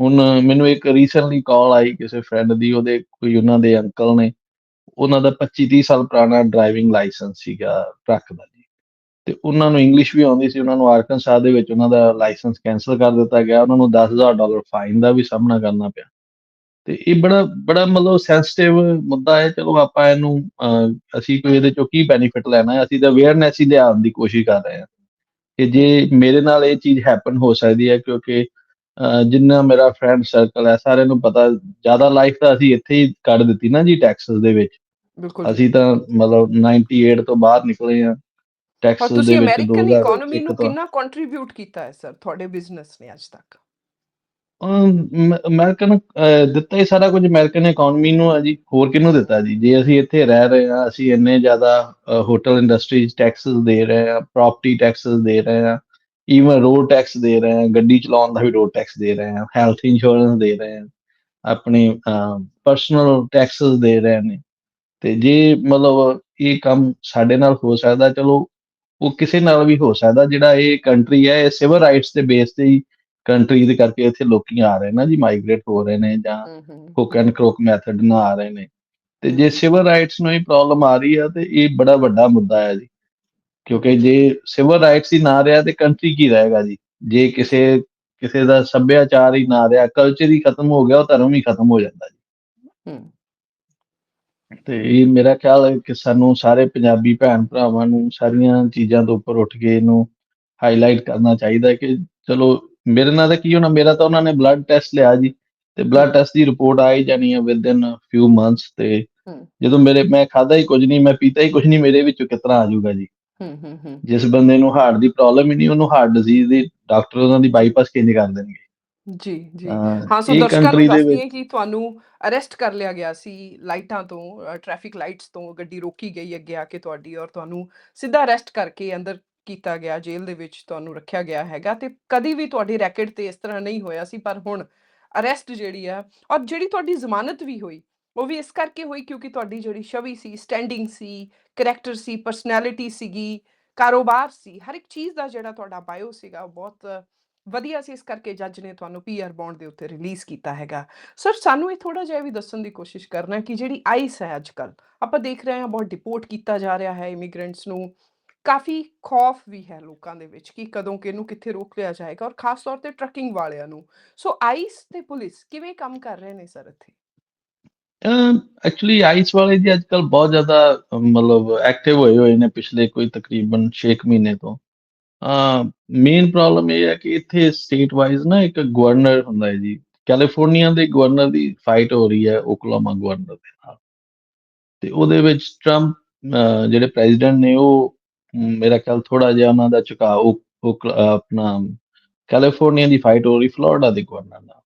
ਹੁਣ ਮੈਨੂੰ ਇੱਕ ਰੀਸੈਂਟਲੀ ਕਾਲ ਆਈ ਕਿਸੇ ਫਰੈਂਡ ਦੀ ਉਹਦੇ ਕੋਈ ਉਹਨਾਂ ਦੇ ਅੰਕਲ ਨੇ ਉਹਨਾਂ ਦਾ 25 30 ਸਾਲ ਪੁਰਾਣਾ ਡਰਾਈਵਿੰਗ ਲਾਇਸੈਂਸ ਸੀਗਾ ਟਰੱਕ ਦਾ ਜੀ। ਤੇ ਉਹਨਾਂ ਨੂੰ ਇੰਗਲਿਸ਼ ਵੀ ਆਉਂਦੀ ਸੀ, ਉਹਨਾਂ ਨੂੰ ਆਰਕਨਸਾ ਦੇ ਵਿੱਚ ਉਹਨਾਂ ਦਾ ਲਾਇਸੈਂਸ ਕੈਨਸਲ ਕਰ ਦਿੱਤਾ ਗਿਆ, ਉਹਨਾਂ ਨੂੰ 10000 ਡਾਲਰ ਫਾਈਨ ਦਾ ਵੀ ਸਾਹਮਣਾ ਕਰਨਾ ਪਿਆ। ਤੇ ਇਹ ਬੜਾ ਬੜਾ ਮਤਲਬ ਸੈਂਸਿਟਿਵ ਮੁੱਦਾ ਹੈ, ਚਲੋ ਆਪਾਂ ਇਹਨੂੰ ਅਸੀਂ ਕੋਈ ਇਹਦੇ ਚੋਂ ਕੀ ਬੈਨੀਫਿਟ ਲੈਣਾ ਹੈ, ਅਸੀਂ ਤਾਂ ਅਵੇਅਰਨੈਸ ਹੀ ਲਿਆਉਣ ਦੀ ਕੋਸ਼ਿਸ਼ ਕਰ ਰਹੇ ਹਾਂ। ਕਿ ਜੇ ਮੇਰੇ ਨਾਲ ਇਹ ਚੀਜ਼ ਹੈਪਨ ਹੋ ਸਕਦੀ ਹੈ, ਕਿਉਂਕਿ ਜਿੰਨਾ ਮੇਰਾ ਫਰੈਂਡ ਸਰਕਲ ਹੈ ਸਾਰਿਆਂ ਨੂੰ ਪਤਾ ਜ਼ਿਆਦਾ ਲਾਈਫ ਤਾਂ ਅਸੀਂ ਇੱਥੇ ਹੀ ਕੱਢ ਦਿੱਤੀ ਨਾ ਜੀ ਟੈਕਸਸ ਦੇ ਵਿੱਚ। ਬਿਲਕੁਲ। ਅਸੀਂ ਤਾਂ ਮਤਲਬ 98 ਤੋਂ ਬਾਹਰ ਨਿਕਲੇ ਆ ਟੈਕਸਸ ਦੇ ਤੁਸੀਂ ਵਿੱਚ ਅਮਰੀਕਨ 2001 ਇਕਨੋਮੀ ਨੂੰ ਕਿੰਨਾ ਕੰਟਰੀਬਿਊਟ ਕੀਤਾ ਹੈ ਸਰ ਤੁਹਾਡੇ ਬਿਜ਼ਨਸ ਨੇ ਅੱਜ ਤੱਕ? ਅਮਰੀਕਨ ਦਿੱਤਾ ਹੀ ਸਾਰਾ ਕੁਝ ਅਮਰੀਕਨ ਇਕਨੋਮੀ ਨੂੰ ਆ ਜੀ। ਹੋਰ ਕਿਹਨੂੰ ਦਿੱਤਾ ਜੀ? ਜੇ ਅਸੀਂ ਇੱਥੇ ਰਹਿ ਰਹੇ ਹਾਂ ਅਸੀਂ ਇੰਨੇ ਜ਼ਿਆਦਾ ਹੋਟਲ ਇੰਡਸਟਰੀ ਟੈਕਸਸ ਦੇ ਰਹੇ ਹਾਂ ਪ੍ਰਾਪਰਟੀ ਟੈਕਸਸ ਦੇ ਰਹੇ ਹਾਂ ਈਵਨ ਰੋਡ ਟੈਕਸ ਦੇ ਰਹੇ ਹਾਂ ਗੱਡੀ ਚਲਾਉਣ ਦਾ ਵੀ ਰੋਡ ਟੈਕਸ ਦੇ ਰਹੇ ਹਾਂ ਹੈਲਥ ਇੰਸ਼ੋਰੈਂਸ ਦੇ ਰਹੇ ਹਾਂ ਆਪਣੇ ਪਰਸਨਲ ਟੈਕਸਸ ਦੇ ਰਹੇ ਨੇ। ਤੇ ਜੇ ਮਤਲਬ ਇਹ ਕੰਮ ਸਾਡੇ ਨਾਲ ਹੋ ਸਕਦਾ ਚਲੋ ਉਹ ਕਿਸੇ ਨਾਲ ਵੀ ਹੋ ਸਕਦਾ ਜਿਹੜਾ ਇਹ ਕੰਟਰੀ ਹੈ ਇਹ ਸਿਵਲ ਰਾਈਟਸ ਦੇ ਬੇਸ ਤੇ ਹੀ ਕੰਟਰੀ ਦੇ ਕਰਕੇ ਇੱਥੇ ਲੋਕੀ ਆ ਰਹੇ ਨੇ ਜੀ ਮਾਈਗ੍ਰੇਟ ਹੋ ਰਹੇ ਨੇ ਜਾਂ ਹੂੰ ਹੂੰ ਹੁੱਕ ਐਂਡ ਕਰੋਕ ਮੈਥਡ ਨਾਲ ਆ ਰਹੇ ਨੇ। ਤੇ। ਜੇ ਸਿਵਲ ਰਾਈਟਸ ਨੂੰ ਹੀ ਪ੍ਰੋਬਲਮ ਆ ਰਹੀ ਆ ਤੇ ਇਹ ਬੜਾ ਵੱਡਾ ਮੁੱਦਾ ਹੈ ਜੀ। ਕਿਉਂਕਿ ਜੇ ਸਿਵਲ ਰਾਈਟਸ ਹੀ ਨਾ ਰਿਹਾ ਤੇ ਕੰਟਰੀ ਕੀ ਰਹੇਗਾ ਜੀ? ਜੇ ਕਿਸੇ ਕਿਸੇ ਦਾ ਸੱਭਿਆਚਾਰ ਹੀ ਨਾ ਰਿਹਾ ਕਲਚਰ ਹੀ ਖਤਮ ਹੋ ਗਿਆ ਉਹ ਧਰਮ ਹੀ ਖਤਮ ਹੋ ਜਾਂਦਾ ਜੀ। ਤੇ ਇਹ ਮੇਰਾ ਖਿਆਲ ਹੈ ਕਿ ਸਾਨੂੰ ਸਾਰੇ ਪੰਜਾਬੀ ਭੈਣ ਭਰਾਵਾਂ ਨੂੰ ਸਾਰੀਆਂ ਚੀਜ਼ਾਂ ਤੋਂ ਉੱਪਰ ਉੱਠ ਕੇ ਇਹਨੂੰ ਹਾਈਲਾਈਟ ਕਰਨਾ ਚਾਹੀਦਾ ਕਿ ਚਲੋ ਮੇਰੇ ਨਾਲ ਤਾਂ ਕੀ ਹੋਣਾ ਮੇਰਾ ਤਾਂ ਉਹਨਾਂ ਨੇ ਬਲੱਡ ਟੈਸਟ ਲਿਆ ਜੀ। ਤੇ ਬਲੱਡ ਟੈਸਟ ਦੀ ਰਿਪੋਰਟ ਆ ਹੀ ਜਾਣੀ ਹੈ ਵਿਦ ਇਨ ਫਿਊ ਮੰਥਸ ਤੇ। ਜਦੋਂ ਮੇਰੇ ਮੈਂ ਖਾਦਾ ਹੀ ਕੁਝ ਨਹੀਂ ਮੈਂ ਪੀਤਾ ਹੀ ਕੁਝ ਨਹੀਂ ਮੇਰੇ ਵਿੱਚੋਂ ਕਿਤਨਾ ਆ ਜਾਊਗਾ ਜੀ? ਹੂੰ ਹੂੰ ਹੂੰ। ਜਿਸ ਬੰਦੇ ਨੂੰ ਹਾਰਟ ਦੀ ਪ੍ਰੋਬਲਮ ਹੀ ਨਹੀਂ ਉਹਨੂੰ ਹਾਰਟ ਡਿਜ਼ੀਜ਼ ਦੀ ਡਾਕਟਰ ਉਹਨਾਂ ਦੀ ਬਾਈਪਾਸ ਕਿੰਜ ਕਰ ਦੇਣਗੇ। ਜੀ ਜੀ। ਹਾਂ ਸੋ ਦਰਸ਼ਕਾਂ ਨੂੰ ਦੱਸਦੀ ਕਿ ਤੁਹਾਨੂੰ ਅਰੈਸਟ ਕਰ ਲਿਆ ਗਿਆ ਸੀ ਲਾਈਟਾਂ ਤੋਂ ਟ੍ਰੈਫਿਕ ਲਾਈਟਸ ਤੋਂ ਗੱਡੀ ਰੋਕੀ ਗਈ ਅੱਗੇ ਆ ਕੇ ਤੁਹਾਡੀ ਔਰ ਤੁਹਾਨੂੰ ਸਿੱਧਾ ਅਰੈਸਟ ਕਰਕੇ ਅੰਦਰ ਕੀਤਾ ਗਿਆ ਜੇਲ੍ਹ ਦੇ ਵਿੱਚ ਤੁਹਾਨੂੰ ਰੱਖਿਆ ਗਿਆ ਹੈਗਾ ਤੇ ਕਦੀ ਵੀ ਤੁਹਾਡੀ ਰੈਕਟ ਤੇ ਇਸ ਤਰ੍ਹਾਂ ਨਹੀਂ ਹੋਇਆ ਸੀ ਪਰ ਹੁਣ ਅਰੈਸਟ ਜਿਹੜੀ ਆ ਔਰ ਜਿਹੜੀ ਤੁਹਾਡੀ ਜ਼ਮਾਨਤ ਵੀ ਹੋਈ ਉਹ ਵੀ ਇਸ ਕਰਕੇ ਹੋਈ ਕਿਉਂਕਿ ਤੁਹਾਡੀ ਜਿਹੜੀ ਛਵੀ ਸੀ ਸਟੈਂਡਿੰਗ ਸੀ ਕਰੈਕਟਰ ਸੀ ਪਰਸਨੈਲਿਟੀ ਸੀਗੀ, ਕਾਰੋਬਾਰ ਸੀ, ਹਰ ਇੱਕ ਚੀਜ਼ ਦਾ ਜਿਹੜਾ ਤੁਹਾਡਾ ਬਾਇਓ ਸੀਗਾ ਬਹੁਤ ਵਧੀਆ ਸੀ, ਇਸ ਕਰਕੇ ਜੱਜ ਨੇ ਤੁਹਾਨੂੰ ਪੀਆਰ ਬੌਂਡ ਦੇ ਉੱਤੇ ਰਿਲੀਜ਼ ਕੀਤਾ ਹੈਗਾ। ਸਰ ਸਾਨੂੰ ਇਹ ਥੋੜਾ ਜਿਹਾ ਵੀ ਦੱਸਣ ਦੀ ਕੋਸ਼ਿਸ਼ ਕਰਨਾ ਕਿ ਜਿਹੜੀ ਆਈਸ ਹੈ ਅੱਜ ਕੱਲ ਆਪਾਂ ਦੇਖ ਰਹੇ ਹਾਂ ਬਹੁਤ ਡਿਪੋਰਟ ਕੀਤਾ ਜਾ ਰਿਹਾ ਹੈ ਇਮੀਗ੍ਰੈਂਟਸ ਨੂੰ, ਕਾਫੀ ਖੌਫ ਵੀ ਹੈ ਲੋਕਾਂ ਦੇ ਵਿੱਚ ਕਿ ਕਦੋਂ ਕਿਹਨੂੰ ਕਿੱਥੇ ਰੋਕ ਲਿਆ ਜਾਏਗਾ ਔਰ ਖਾਸ ਤੌਰ ਤੇ ਟਰੱਕਿੰਗ ਵਾਲਿਆਂ ਨੂੰ। ਸੋ ਆਈਸ ਤੇ ਪੁਲਿਸ ਕਿਵੇਂ ਕੰਮ ਕਰ ਰਹੇ ਨੇ ਸਰ ਇੱਥੇ? ਐਕਚੁਅਲੀ ਆਈਸ ਵਾਲੇ ਜੀ ਅੱਜ ਕੱਲ ਬਹੁਤ ਜ਼ਿਆਦਾ ਮਤਲਬ ਐਕਟਿਵ ਹੋਏ ਹੋਏ ਨੇ ਪਿਛਲੇ ਕੋਈ ਤਕਰੀਬਨ 6 ਮਹੀਨੇ ਤੋਂ। ਮੇਨ ਪ੍ਰੋਬਲਮ ਇਹ ਹੈ ਕਿ ਇੱਥੇ ਸਟੇਟ ਵਾਈਜ਼ ਨਾ ਇੱਕ ਗਵਰਨਰ ਹੁੰਦਾ ਹੈ ਜੀ। ਕੈਲੀਫੋਰਨੀਆ ਦੇ ਗਵਰਨਰ ਦੀ ਫਾਈਟ ਹੋ ਰਹੀ ਹੈ ਓਕਲਾਮਾ ਗਵਰਨਰ ਦੇ ਨਾਲ। ਤੇ ਉਹਦੇ ਵਿੱਚ ਟਰੰਪ ਜਿਹੜੇ ਪ੍ਰੈਜ਼ੀਡੈਂਟ ਨੇ ਉਹ ਮੇਰਾ ਖਿਆਲ ਥੋੜਾ ਜਿਹਾ ਉਹਨਾਂ ਦਾ ਝੁਕਾਅ, ਉਹ ਉਹ ਆਪਣਾ ਕੈਲੀਫੋਰਨੀਆ ਦੀ ਫਾਈਟ ਹੋ ਰਹੀ ਫਲੋਰੀਡਾ ਦੇ ਗਵਰਨਰ ਨਾਲ।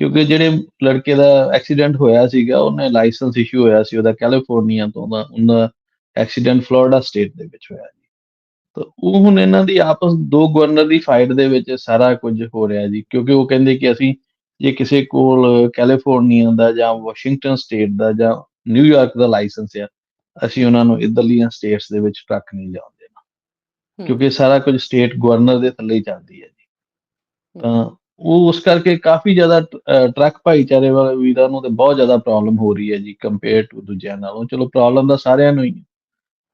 ਕਿਉਂਕਿ ਜਿਹੜੇ ਲੜਕੇ ਦਾ ਐਕਸੀਡੈਂਟ ਹੋਇਆ ਸੀਗਾ ਉਹਨੇ ਲਾਇਸੈਂਸ ਇਸ਼ੂ ਹੋਇਆ ਸੀ ਉਹਦਾ ਕੈਲੀਫੋਰਨੀਆ ਤੋਂ ਦਾ ਉਹਦਾ ਐਕਸੀਡੈਂਟ ਫਲੋਰੀਡਾ ਸਟੇਟ ਦੇ ਵਿੱਚ ਹੋਇਆ ਜੀ ਤਾਂ ਉਹ ਹੁਣ ਇਹਨਾਂ ਦੀ ਆਪਸ ਦੋ ਗਵਰਨਰ ਦੀ ਫਾਈਟ ਦੇ ਵਿੱਚ ਸਾਰਾ ਕੁਝ ਹੋ ਰਿਹਾ ਜੀ ਕਿਉਂਕਿ ਉਹ ਕਹਿੰਦੇ ਕਿ ਅਸੀਂ ਜੇ ਕਿਸੇ ਕੋਲ ਕੈਲੀਫੋਰਨੀਆ ਦਾ ਜਾਂ ਵਾਸ਼ਿੰਗਟਨ ਸਟੇਟ ਦਾ ਜਾਂ ਨਿਊਯਾਰਕ ਦਾ ਲਾਇਸੈਂਸ ਆ ਅਸੀਂ ਉਹਨਾਂ ਨੂੰ ਇਧਰਲੀਆਂ ਸਟੇਟਸ ਦੇ ਵਿੱਚ ਟਰੱਕ ਨਹੀਂ ਜਾਣ ਦੇਣਾ। ਕਿਉਂਕਿ ਸਾਰਾ ਕੁਝ ਸਟੇਟ ਗਵਰਨਰ ਦੇ ਥੱਲੇ ਹੀ ਚੱਲਦੀ ਹੈ ਜੀ। ਤਾਂ ਉਹ ਉਸ ਕਰਕੇ ਕਾਫੀ ਜ਼ਿਆਦਾ ਟਰੱਕ ਭਾਈਚਾਰੇ ਵਾਲੇ ਵੀਰਾਂ ਨੂੰ ਤੇ ਬਹੁਤ ਜ਼ਿਆਦਾ ਪ੍ਰੋਬਲਮ ਹੋ ਰਹੀ ਹੈ ਜੀ ਕੰਪੇਅਰ ਟੂ ਦੂਜਿਆਂ ਨਾਲੋਂ। ਚਲੋ ਪ੍ਰੋਬਲਮ ਤਾਂ ਸਾਰਿਆਂ ਨੂੰ ਹੀ।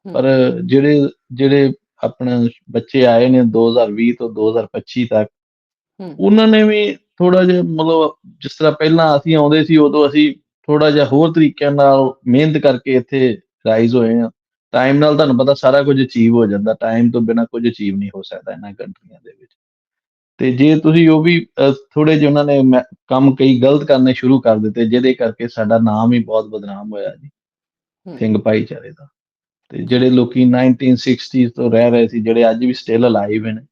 ਪਰ ਜਿਹੜੇ ਜਿਹੜੇ ਆਪਣੇ ਬੱਚੇ ਆਏ ਨੇ 2020 ਤੋਂ 2025 ਤੱਕ। ਉਹਨਾਂ ਨੇ ਵੀ ਥੋੜਾ ਜਿਹਾ ਮਤਲਬ ਜਿਸ ਤਰ੍ਹਾਂ ਪਹਿਲਾਂ ਅਸੀਂ ਆਉਂਦੇ ਸੀ ਉਦੋਂ ਅਸੀਂ ਥੋੜਾ ਜਿਹਾ ਹੋਰ ਤਰੀਕਿਆਂ ਨਾਲ ਮਿਹਨਤ ਕਰਕੇ ਇੱਥੇ ਰਾਈਜ਼ ਹੋਏ ਆ ਟਾਈਮ ਨਾਲ ਤੁਹਾਨੂੰ ਪਤਾ ਸਾਰਾ ਕੁਝ ਅਚੀਵ ਹੋ ਜਾਂਦਾ। ਟਾਈਮ ਤੋਂ ਬਿਨਾ ਕੁਝ ਅਚੀਵ ਨਹੀਂ ਹੋ ਸਕਦਾ ਇਹਨਾਂ ਕੰਟਰੀਆਂ ਦੇ ਵਿੱਚ। ਤੇ ਜੇ ਤੁਸੀਂ ਉਹ ਵੀ ਥੋੜੇ ਜਿਹੇ ਉਹਨਾਂ ਨੇ ਕੰਮ ਕਈ ਗਲਤ ਕਰਨੇ ਸ਼ੁਰੂ ਕਰ ਦਿੱਤੇ ਜਿਹਦੇ ਕਰਕੇ ਸਾਡਾ ਨਾਮ ਹੀ ਬਹੁਤ ਬਦਨਾਮ ਹੋਇਆ ਜੀ। ਸਿੰਘ ਭਾਈਚਾਰੇ ਦਾ ਤੇ ਜਿਹੜੇ ਲੋਕੀ 1960s ਤੋਂ ਰਹਿ ਰਹੇ ਸੀ ਜਿਹੜੇ ਅੱਜ ਵੀ ਸਟਿਲ ਅਲਾਈਵ ਨੇ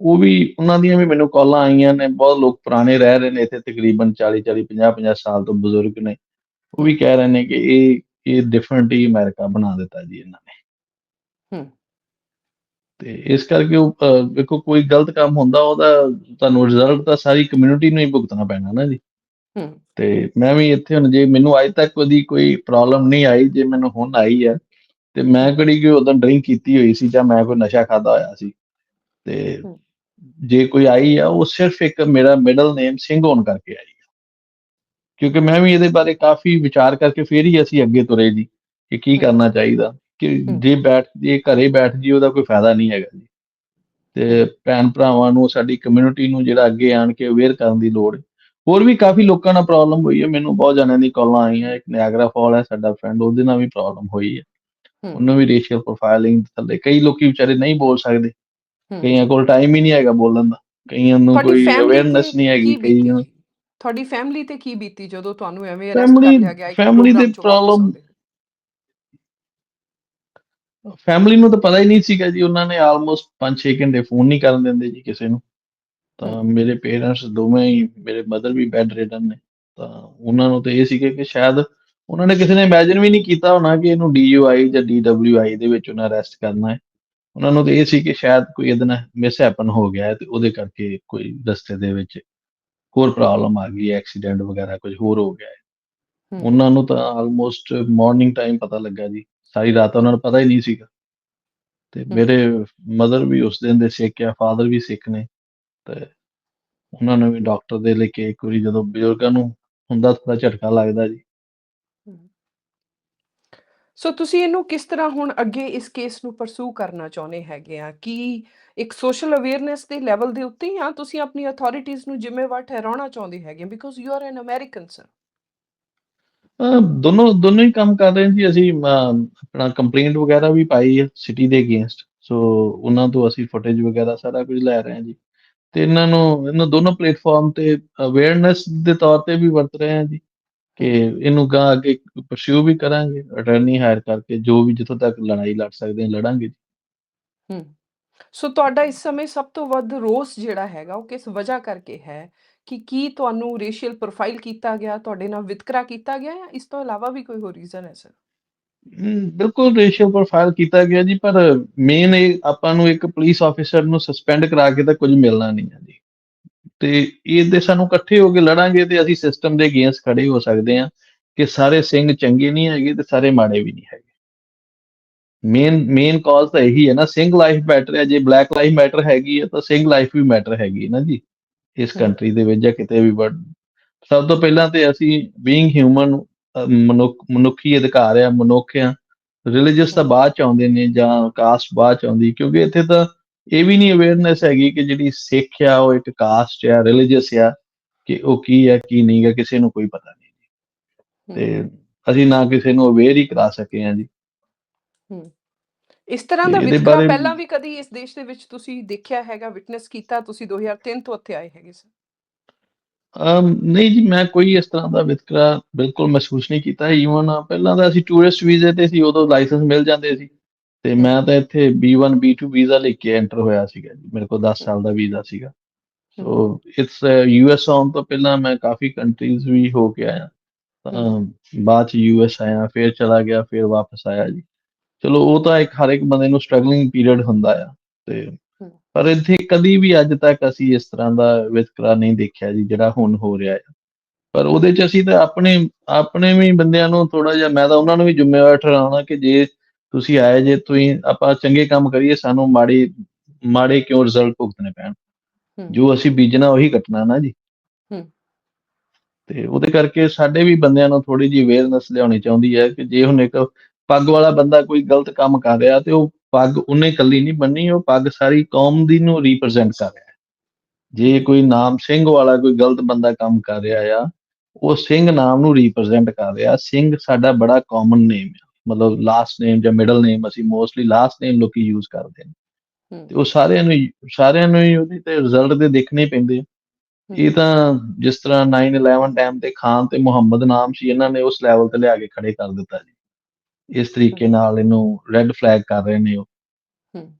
ਉਹ ਵੀ ਉਹਨਾਂ ਦੀਆਂ ਵੀ ਮੈਨੂੰ ਕਾਲਾਂ ਆਈਆਂ ਨੇ ਬਹੁਤ ਲੋਕ ਪੁਰਾਣੇ ਰਹਿ ਰਹੇ ਨੇ ਇੱਥੇ ਤਕਰੀਬਨ 40 40 50 50 ਸਾਲ ਤੋਂ ਬਜ਼ੁਰਗ ਨੇ ਉਹ ਵੀ ਕਹਿ ਰਹੇ ਨੇ ਕਿ ਇਹ ਇਹ ਡਿਫਰੈਂਟ ਹੀ ਅਮਰੀਕਾ ਬਣਾ ਦਿੱਤਾ ਜੀ ਇਹਨਾਂ ਨੇ। ਤੇ ਇਸ ਕਰਕੇ ਉਹ ਵੇਖੋ ਕੋਈ ਗਲਤ ਕੰਮ ਹੁੰਦਾ ਉਹਦਾ ਤੁਹਾਨੂੰ ਰਿਜ਼ਲਟ ਤਾਂ ਸਾਰੀ ਕਮਿਊਨਿਟੀ ਨੂੰ ਹੀ ਭੁਗਤਣਾ ਪੈਣਾ ਨਾ ਜੀ। ਤੇ ਮੈਂ ਵੀ ਇੱਥੇ ਹੁਣ ਜੇ ਮੈਨੂੰ ਅੱਜ ਤੱਕ ਉਹਦੀ ਕੋਈ ਪ੍ਰੋਬਲਮ ਨਹੀਂ ਆਈ ਜੇ ਮੈਨੂੰ ਹੁਣ ਆਈ ਹੈ ਤੇ ਮੈਂ ਕਿਹੜੀ ਕਿ ਉਦੋਂ ਡਰਿੰਕ ਕੀਤੀ ਹੋਈ ਸੀ ਜਾਂ ਮੈਂ ਕੋਈ ਨਸ਼ਾ ਖਾਦਾ ਹੋਇਆ ਸੀ ਤੇ। ਜੇ ਕੋਈ ਆਈ ਆ ਉਹ ਸਿਰਫ ਇੱਕ ਮੇਰਾ ਮਿਡਲ ਨੇਮ ਸਿੰਘ ਹੋਣ ਕਰਕੇ ਆਈ ਆ ਕਿਉਂਕਿ ਮੈਂ ਵੀ ਇਹਦੇ ਬਾਰੇ ਕਾਫੀ ਵਿਚਾਰ ਕਰਕੇ ਫਿਰ ਹੀ ਅਸੀਂ ਅੱਗੇ ਤੁਰੇ ਜੀ ਕਿ ਕੀ। ਕਰਨਾ ਚਾਹੀਦਾ ਕਿ। ਜੇ ਬੈਠ ਜੇ ਘਰੇ ਬੈਠ ਜੀ ਉਹਦਾ ਕੋਈ ਫਾਇਦਾ ਨਹੀਂ ਹੈਗਾ ਜੀ। ਤੇ ਭੈਣ ਭਰਾਵਾਂ ਨੂੰ ਸਾਡੀ ਕਮਿਊਨਿਟੀ ਨੂੰ ਜਿਹੜਾ ਅੱਗੇ ਆਣ ਕੇ ਅਵੇਅਰ ਕਰਨ ਦੀ ਲੋੜ ਹੈ। ਹੋਰ ਵੀ ਕਾਫੀ ਲੋਕਾਂ ਨਾਲ ਪ੍ਰੋਬਲਮ ਹੋਈ ਹੈ। ਮੈਨੂੰ ਬਹੁਤ ਜਣਿਆਂ ਦੀ ਕਾਲਾਂ ਆਈਆਂ। ਇੱਕ ਨਿਆਗਰਾ ਫਾਲ ਹੈ ਸਾਡਾ ਫਰੈਂਡ ਉਹਦੇ ਨਾਲ ਵੀ ਪ੍ਰੋਬਲਮ ਹੋਈ ਹੈ। ਉਹਨੂੰ ਵੀ ਰੇਸ਼ੀਅਲ ਪ੍ਰੋਫਾਈਲਿੰਗ ਥੱਲੇ। ਕਈ ਲੋਕੀ ਵਿਚਾਰੇ ਨਹੀਂ ਬੋਲ ਸਕਦੇ। ਕਈਆਂ ਕੋਲ ਟਾਈਮ ਹੀ ਨਹੀਂ ਹੈਗਾ ਬੋਲਣ ਦਾ। ਕਈਆਂ ਨੂੰ ਕੋਈ ਅਵੇਅਰਨੈਸ ਤੇ ਨਹੀਂ ਹੈਗੀ ਕਈਆਂ? ਤੁਹਾਡੀ ਫੈਮਿਲੀ ਤੇ ਕੀ ਬੀਤੀ ਜਦੋਂ ਤੁਹਾਨੂੰ ਐਵੇਂ ਅਰੈਸਟ ਕਰ ਲਿਆ ਗਿਆ? ਫੈਮਿਲੀ ਵਾਪਸ ਪ੍ਰੋਬਲਮ ਫੈਮਿਲੀ ਨੂੰ ਤਾਂ ਪਤਾ ਹੀ ਨਹੀਂ ਸੀਗਾ ਜੀ ਉਹਨਾਂ ਨੇ ਆਲਮੋਸਟ 5-6 ਘੰਟੇ ਫੋਨ ਨਹੀਂ ਕਰਨ ਦਿੰਦੇ ਜੀ ਕਿਸੇ ਨੂੰ। ਤਾਂ। ਮੇਰੇ ਪੇਰੈਂਟਸ ਦੋਵੇਂ ਹੀ ਮੇਰੇ ਮਦਰ ਵੀ ਬੈੱਡ ਰਿਡਨ ਨੇ। ਤਾਂ ਉਹਨਾਂ ਨੂੰ ਤਾਂ ਇਹ ਸੀਗਾ ਕਿ ਸ਼ਾਇਦ ਉਹਨਾਂ ਨੇ ਕਿਸੇ ਨੇ ਇਮੇਜਿਨ ਵੀ ਨਹੀਂ ਕੀਤਾ ਹੋਣਾ ਕਿ ਇਹਨੂੰ ਡੀਯੂਆਈ ਜਾਂ ਡੀਡਬਲਯੂਆਈ ਦੇ ਵਿੱਚ ਉਹਨਾਂ ਅਰੈਸਟ ਕਰਨਾ ਹੈ। ਉਹਨਾਂ ਨੂੰ ਤਾਂ ਇਹ ਸੀ ਕਿ ਸ਼ਾਇਦ ਕੋਈ ਇਹਦੇ ਨਾਲ ਮਿਸ ਹੈਪਨ ਹੋ ਗਿਆ ਤੇ ਉਹਦੇ ਕਰਕੇ ਕੋਈ ਰਸਤੇ ਦੇ ਵਿੱਚ ਹੋਰ ਪ੍ਰੋਬਲਮ ਆ ਗਈ ਐਕਸੀਡੈਂਟ ਵਗੈਰਾ ਕੁਝ ਹੋਰ ਹੋ ਗਿਆ ਉਹਨਾਂ ਨੂੰ ਤਾਂ ਆਲਮੋਸਟ ਮਾਰਨਿੰਗ ਟਾਈਮ ਪਤਾ ਲੱਗਾ ਜੀ। ਸਾਰੀ ਰਾਤ ਉਹਨਾਂ ਨੂੰ ਪਤਾ ਹੀ ਨਹੀਂ ਸੀਗਾ। ਤੇ ਮੇਰੇ ਮਦਰ ਵੀ ਉਸ ਦਿਨ ਦੇ ਸਿੱਖ ਆ ਫਾਦਰ ਵੀ ਸਿੱਖ ਨੇ ਤੇ ਉਹਨਾਂ ਨੂੰ ਵੀ ਡਾਕਟਰ ਦੇ ਲੈ ਕੇ ਇੱਕ ਵਾਰੀ ਜਦੋਂ ਬਜ਼ੁਰਗਾਂ ਨੂੰ ਹੁੰਦਾ ਥੋੜਾ ਝਟਕਾ ਲੱਗਦਾ ਜੀ। ਸੋ ਤੁਸੀਂ ਇਹਨੂੰ ਕਿਸ ਤਰ੍ਹਾਂ ਹੁਣ ਅੱਗੇ ਇਸ ਕੇਸ ਨੂੰ ਪਰਸੂ ਕਰਨਾ ਚਾਹੁੰਦੇ ਹੈਗੇ ਆ? ਕਿ ਇੱਕ ਸੋਸ਼ਲ ਅਵੇਅਰਨੈਸ ਦੇ ਲੈਵਲ ਦੇ ਉੱਤੇ ਜਾਂ ਤੁਸੀਂ ਆਪਣੀ ਅਥਾਰਟੀਜ਼ ਨੂੰ ਜ਼ਿੰਮੇਵਾਰ ਠਹਿਰਾਉਣਾ ਚਾਹੁੰਦੇ ਹੈਗੇ because you are an American sir ਦੋਨੋਂ ਦੋਨੋਂ ਹੀ ਕੰਮ ਕਰ ਰਹੇ ਹਾਂ ਅਸੀਂ ਆਪਣਾ ਕੰਪਲੇਂਟ ਵਗੈਰਾ ਵੀ ਪਾਈ ਹੈ ਸਿਟੀ ਦੇ ਅਗੇਂਸਟ ਸੋ ਉਹਨਾਂ ਤੋਂ ਅਸੀਂ ਫੁਟੇਜ ਵਗੈਰਾ ਸਾਰਾ ਕੁਝ ਲੈ ਰਹੇ ਹਾਂ ਜੀ। ਤੇ ਇਹਨਾਂ ਨੂੰ, ਇਹਨਾਂ ਦੋਨੋਂ ਪਲੇਟਫਾਰਮ ਤੇ ਅਵੇਅਰਨੈਸ ਦੇ ਤੌਰ ਤੇ ਵੀ ਵਰਤ ਰਹੇ ਹਾਂ ਜੀ ਕਿ ਇਹਨੂੰ ਗਾਂ ਅੱਗੇ ਪਰਸਿਊ ਵੀ ਕਰਾਂਗੇ ਅਟਰਨੀ ਹਾਇਰ ਕਰਕੇ ਜੋ ਵੀ ਜਿੱਥੋਂ ਤੱਕ ਲੜਾਈ ਲੜ ਸਕਦੇ ਹਾਂ, ਲੜਾਂਗੇ ਜੀ। ਹੂੰ। ਸੋ ਤੁਹਾਡਾ ਇਸ ਸਮੇਂ ਸਭ ਤੋਂ ਵੱਧ ਰੋਸ ਜਿਹੜਾ ਹੈਗਾ, ਉਹ ਕਿਸ ਵਜ੍ਹਾ ਕਰਕੇ ਹੈ? ਕਿ ਕੀ ਤੁਹਾਨੂੰ ਰੇਸ਼ੀਅਲ ਪ੍ਰੋਫਾਈਲ ਕੀਤਾ ਗਿਆ, ਤੁਹਾਡੇ ਨਾਲ ਵਿਤਕਰਾ ਕੀਤਾ ਗਿਆ ਜਾਂ ਇਸ ਤੋਂ ਇਲਾਵਾ ਵੀ ਕੋਈ ਹੋਰ ਰੀਜ਼ਨ ਹੈ ਸਰ ਬਿਲਕੁਲ ਰੇਸ਼ੀਅਲ ਪ੍ਰੋਫਾਈਲ ਕੀਤਾ ਗਿਆ ਜੀ, ਪਰ ਮੇਨ ਇਹ ਆਪਾਂ ਨੂੰ ਇੱਕ ਪੁਲਿਸ ਆਫੀਸਰ ਨੂੰ ਸਸਪੈਂਡ ਕਰਾ ਕੇ ਤਾਂ ਕੁਝ ਮਿਲਣਾ ਨਹੀਂ ਹੈ ਜੀ। ਤੇ ਇਹਦੇ ਸਾਨੂੰ ਇਕੱਠੇ ਹੋ ਕੇ ਲੜਾਂਗੇ ਤੇ ਅਸੀਂ ਸਿਸਟਮ ਦੇ ਅਗੇਂਸਟ ਖੜੇ ਹੋ ਸਕਦੇ ਹਾਂ ਕਿ ਸਾਰੇ ਸਿੰਘ ਚੰਗੇ ਨਹੀਂ ਹੈਗੇ ਤੇ ਸਾਰੇ ਮਾੜੇ ਵੀ ਨਹੀਂ ਹੈਗੇ। ਮੇਨ ਮੇਨ ਕਾਜ਼ ਤਾਂ ਇਹੀ ਹੈ ਨਾ, ਸਿੰਘ ਲਾਈਫ ਮੈਟਰ ਹੈ, ਜੇ ਬਲੈਕ ਲਾਈਫ ਮੈਟਰ ਹੈਗੀ ਹੈ ਤਾਂ ਸਿੰਘ ਲਾਈਫ ਵੀ ਮੈਟਰ ਹੈਗੀ ਨਾ ਜੀ। ਇਸ। ਕੰਟਰੀ ਦੇ ਵਿੱਚ ਜਾਂ ਕਿਤੇ ਵੀ ਵਰਡ ਸਭ ਤੋਂ ਪਹਿਲਾਂ ਤੇ ਅਸੀਂ ਬੀਇੰਗ ਹਿਊਮਨ ਮਨੁੱਖ ਅਧਿਕਾਰ ਆ ਮਨੁੱਖ ਆ ਰਿਲੀਜੀਅਸ ਤਾਂ ਬਾਅਦ ਚ ਆਉਂਦੇ ਨੇ ਜਾਂ ਕਾਸਟ ਬਾਅਦ ਚ ਆਉਂਦੀ ਕਿਉਂਕਿ ਇੱਥੇ ਤਾਂ ਇਹ ਵੀ ਨਹੀਂ ਅਵੇਅਰਨੈਸ ਹੈਗੀ ਕਿ ਜਿਹੜੀ ਸਿੱਖ ਆ ਉਹ ਇੱਕ ਕਾਸਟ ਆ ਰਿਲੀਜੀਅਸ ਆ ਕਿ ਉਹ ਕੀ ਆ ਕੀ ਨਹੀਂ ਗਾ ਕਿਸੇ ਨੂੰ ਕੋਈ ਪਤਾ ਨਹੀਂ। ਤੇ ਅਸੀਂ ਨਾ ਕਿਸੇ ਨੂੰ ਅਵੇਅਰ ਹੀ ਕਰਾ ਸਕੇ ਆ ਜੀ। ਹੂੰ। ਇਸ ਤਰ੍ਹਾਂ ਦਾ ਇਹਦੇ ਵਿਤਕਰਾ ਬਾਰੇ- ਪਹਿਲਾਂ ਵੀ ਕਦੀ ਇਸ ਦੇਸ਼ ਦੇ ਵਿੱਚ ਤੁਸੀਂ ਦੇਖਿਆ ਹੈਗਾ ਵਿਟਨੈਸ ਕੀਤਾ ਤੁਸੀਂ 2003 ਤੋਂ ਇੱਥੇ ਆਏ ਹੈਗੇ ਸਰ ਅਮ ਨਹੀਂ ਜੀ ਮੈਂ ਕੋਈ ਇਸ ਤਰ੍ਹਾਂ ਦਾ ਵਿਤਕਰਾ ਬਿਲਕੁਲ ਮਹਿਸੂਸ ਨਹੀਂ ਕੀਤਾ। ਈਵਨ ਪਹਿਲਾਂ ਤਾਂ ਅਸੀਂ ਟੂਰਿਸਟ ਵੀਜ਼ੇ ਤੇ ਸੀ ਉਦੋਂ ਲਾਇਸੈਂਸ ਮਿਲ ਜਾਂਦੇ ਸੀ। ਤੇ ਮੈਂ ਤਾਂ ਇੱਥੇ B1 B2 ਵੀਜ਼ਾ ਲੈ ਕੇ ਐਂਟਰ ਹੋਇਆ ਸੀਗਾ ਜੀ। ਮੇਰੇ ਕੋਲ 10 ਸਾਲ ਦਾ ਵੀਜ਼ਾ ਸੀਗਾ। ਸੋ ਇਟਸ ਯੂਐਸ ਆਉਣ ਤੋਂ ਪਹਿਲਾਂ ਮੈਂ ਕਾਫੀ ਕੰਟਰੀਜ਼ ਵੀ ਹੋ ਕੇ ਆਇਆ। ਤਾਂ ਬਾਅਦ ਚ ਯੂਐਸ ਆਇਆ ਫਿਰ ਚਲਾ ਗਿਆ ਫਿਰ ਵਾਪਸ ਆਇਆ ਜੀ। ਚਲੋ ਉਹ ਤਾਂ ਇੱਕ ਹਰ ਇੱਕ ਬੰਦੇ ਨੂੰ ਸਟਰਗਲਿੰਗ ਪੀਰੀਅਡ ਹੁੰਦਾ ਆ ਤੇ। ਪਰ ਇੱਥੇ ਕਦੀ ਵੀ ਅੱਜ ਤੱਕ ਅਸੀਂ ਇਸ ਤਰ੍ਹਾਂ ਦਾ ਵਿਤਕਰਾ ਨਹੀਂ ਦੇਖਿਆ ਜੀ ਜਿਹੜਾ ਹੁਣ ਹੋ ਰਿਹਾ ਹੈ ਪਰ ਉਹਦੇ ਚ ਅਸੀਂ ਤਾਂ ਆਪਣੇ ਆਪਣੇ ਵੀ ਬੰਦਿਆਂ ਨੂੰ ਥੋੜਾ ਜਿਹਾ ਮੈਂ ਤਾਂ ਉਹਨਾਂ ਨੂੰ ਵੀ ਜ਼ਿੰਮੇਵਾਰ ਠਹਿਰਾਉਣਾ ਕਿ ਜੇ ਤੁਸੀਂ ਆਏ ਜੇ ਤੁਸੀਂ ਆਪਾਂ ਚੰਗੇ ਕੰਮ ਕਰੀਏ ਸਾਨੂੰ ਮਾੜੇ ਮਾੜੇ ਕਿਉਂ ਰਿਜ਼ਲਟ ਭੁਗਤਣੇ ਪੈਣ। ਜੋ ਅਸੀਂ ਬੀਜਣਾ ਉਹੀ ਕੱਟਣਾ ਨਾ ਜੀ। ਤੇ ਉਹਦੇ ਕਰਕੇ ਸਾਡੇ ਵੀ ਬੰਦਿਆਂ ਨੂੰ ਥੋੜੀ ਜਿਹੀ ਅਵੇਅਰਨੈਸ ਲਿਆਉਣੀ ਚਾਹੁੰਦੀ ਹੈ ਕਿ ਜੇ ਹੁਣ ਇੱਕ ਪੱਗ ਵਾਲਾ ਬੰਦਾ ਕੋਈ ਗਲਤ ਕੰਮ ਕਰ ਰਿਹਾ ਤੇ ਉਹ ਪੱਗ ਉਹਨੇ ਇਕੱਲੀ ਨਹੀਂ ਬੰਨੀ ਉਹ ਪੱਗ ਸਾਰੀ ਕੌਮ ਦੀ ਨੂੰ ਰਿਪਰੈਜ਼ੈਂਟ ਕਰ ਰਿਹਾ ਹੈ। ਜੇ ਕੋਈ ਨਾਮ ਸਿੰਘ ਵਾਲਾ ਕੋਈ ਗਲਤ ਬੰਦਾ ਕੰਮ ਕਰ ਰਿਹਾ ਆ ਉਹ ਸਿੰਘ ਨਾਮ ਨੂੰ ਰਿਪਰੈਜ਼ੈਂਟ ਕਰ ਰਿਹਾ। ਸਿੰਘ ਸਾਡਾ ਬੜਾ ਕਾਮਨ ਨੇਮ ਹੈ ਮਤਲਬ ਲਾਸਟ ਨੇਮ ਜਾਂ ਮਿਡਲ ਨੇਮ ਅਸੀਂ ਮੋਸਟਲੀ ਲਾਸਟ ਨੇਮ ਲੋਕੀ ਯੂਜ਼ ਕਰਦੇ ਨੇ। ਤੇ ਉਹ ਸਾਰਿਆਂ ਨੂੰ ਸਾਰਿਆਂ ਨੂੰ ਹੀ ਉਹਦੀ ਤੇ ਰਿਜ਼ਲਟ ਦੇ ਦੇਖਣੇ ਪੈਂਦੇ। ਇਹ ਤਾਂ ਜਿਸ ਤਰ੍ਹਾਂ 9/11 ਟਾਈਮ ਤੇ ਖਾਨ ਤੇ ਮੁਹੰਮਦ ਨਾਮ ਸੀ ਇਹਨਾਂ ਨੇ ਉਸ ਲੈਵਲ ਤੇ ਲਿਆ ਕੇ ਖੜੇ ਕਰ ਦਿੱਤਾ ਜੀ। ਇਸ ਤਰੀਕੇ ਨਾਲ ਇਹਨੂੰ ਰੈੱਡ ਫਲੈਗ ਕਰ ਰਹੇ ਨੇ ਉਹ।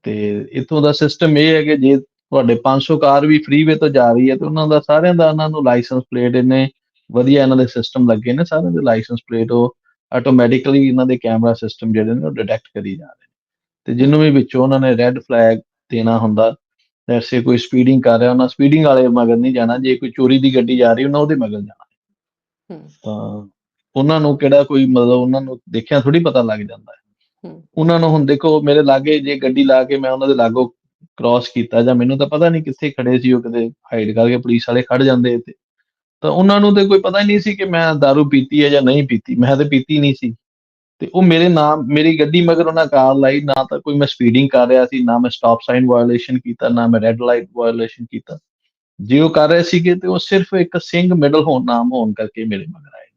ਤੇ ਇਥੋਂ ਦਾ ਸਿਸਟਮ ਇਹ ਹੈ ਕਿ ਜੇ ਤੁਹਾਡੇ 500 ਕਾਰ ਵੀ ਫ੍ਰੀਵੇ ਤੋਂ ਜਾ ਰਹੀ ਹੈ ਤੇ ਉਹਨਾਂ ਦਾ ਸਾਰਿਆਂ ਦਾ ਉਹਨਾਂ ਨੂੰ ਲਾਇਸੈਂਸ ਪਲੇਟ ਇਹਨੇ ਵਧੀਆ ਇਹਨਾਂ ਦੇ ਸਿਸਟਮ ਲੱਗੇ ਨੇ ਸਾਰਿਆਂ ਦੇ ਲਾਇਸੈਂਸ ਪਲੇਟ ਉਹ ਆਟੋਮੈਟਿਕਲੀ ਇਹਨਾਂ ਦੇ ਕੈਮਰਾ ਸਿਸਟਮ ਜਿਹੜੇ ਨੇ ਉਹ ਡਿਟੈਕਟ ਕਰੀ ਜਾ ਰਹੇ ਨੇ ਤੇ ਜਿਹਨੂੰ ਵੀ ਵਿੱਚੋਂ ਉਹਨਾਂ ਨੇ ਰੈੱਡ ਫਲੈਗ ਦੇਣਾ ਹੁੰਦਾ ਐਸੇ ਕੋਈ ਸਪੀਡਿੰਗ ਕਰ ਰਿਹਾ ਉਹਨਾਂ ਸਪੀਡਿੰਗ ਵਾਲੇ ਮਗਰ ਨਹੀਂ ਜਾਣਾ ਜੇ ਕੋਈ ਚੋਰੀ ਦੀ ਗੱਡੀ ਜਾ ਰਹੀ ਉਹਨਾਂ ਉਹਦੇ ਮਗਰ ਜਾਣਾ ਹੂੰ। ਤਾਂ ਉਹਨਾਂ ਨੂੰ ਕਿਹੜਾ ਕੋਈ ਮਤਲਬ ਉਹਨਾਂ ਨੂੰ ਦੇਖਿਆ ਥੋੜੀ ਪਤਾ ਲੱਗ ਜਾਂਦਾ ਹੈ। ਉਹਨਾਂ ਨੂੰ ਹੁਣ ਦੇਖੋ ਮੇਰੇ ਲਾਗੇ ਜੇ ਗੱਡੀ ਲਾ ਕੇ ਮੈਂ ਉਹਨਾਂ ਦੇ ਲਾਗੋਂ ਕ੍ਰਾਸ ਕੀਤਾ ਜਾਂ ਮੈਨੂੰ ਤਾਂ ਪਤਾ ਨਹੀਂ ਕਿੱਥੇ ਖੜੇ ਸੀ ਉਹ ਕਿਤੇ ਹਾਈਡ ਕਰਕੇ ਪੁਲਿਸ ਵਾਲੇ ਖੜ ਜਾਂਦੇ ਤੇ ਤਾਂ ਉਹਨਾਂ ਨੂੰ ਤੇ ਕੋਈ ਪਤਾ ਹੀ ਨਹੀਂ ਸੀ ਕਿ ਮੈਂ दारू ਪੀਤੀ ਹੈ ਜਾਂ ਨਹੀਂ ਪੀਤੀ ਮੈਂ ਤੇ ਪੀਤੀ ਨਹੀਂ ਸੀ। ਤੇ ਉਹ ਮੇਰੇ ਨਾਮ ਮੇਰੀ ਗੱਡੀ ਮਗਰ ਉਹਨਾਂ ਕਾਰ ਲਾਈ ਨਾ ਤਾਂ ਕੋਈ ਮੈਂ ਸਪੀਡਿੰਗ ਕਰ ਰਿਹਾ ਸੀ ਨਾ ਮੈਂ ਸਟਾਪ ਸਾਈਨ ਵਾਇਓਲੇਸ਼ਨ ਕੀਤਾ ਨਾ ਮੈਂ ਰੈੱਡ ਲਾਈਟ ਵਾਇਓਲੇਸ਼ਨ ਕੀਤਾ। ਜੇ ਉਹ ਕਰ ਰਹੇ ਸੀਗੇ ਤੇ ਉਹ ਸਿਰਫ ਇੱਕ ਸਿੰਘ ਮਿਡਲ ਹੋਣ ਨਾਮ ਹੋਣ ਕਰਕੇ ਮੇਰੇ ਮਗਰ ਆਏ।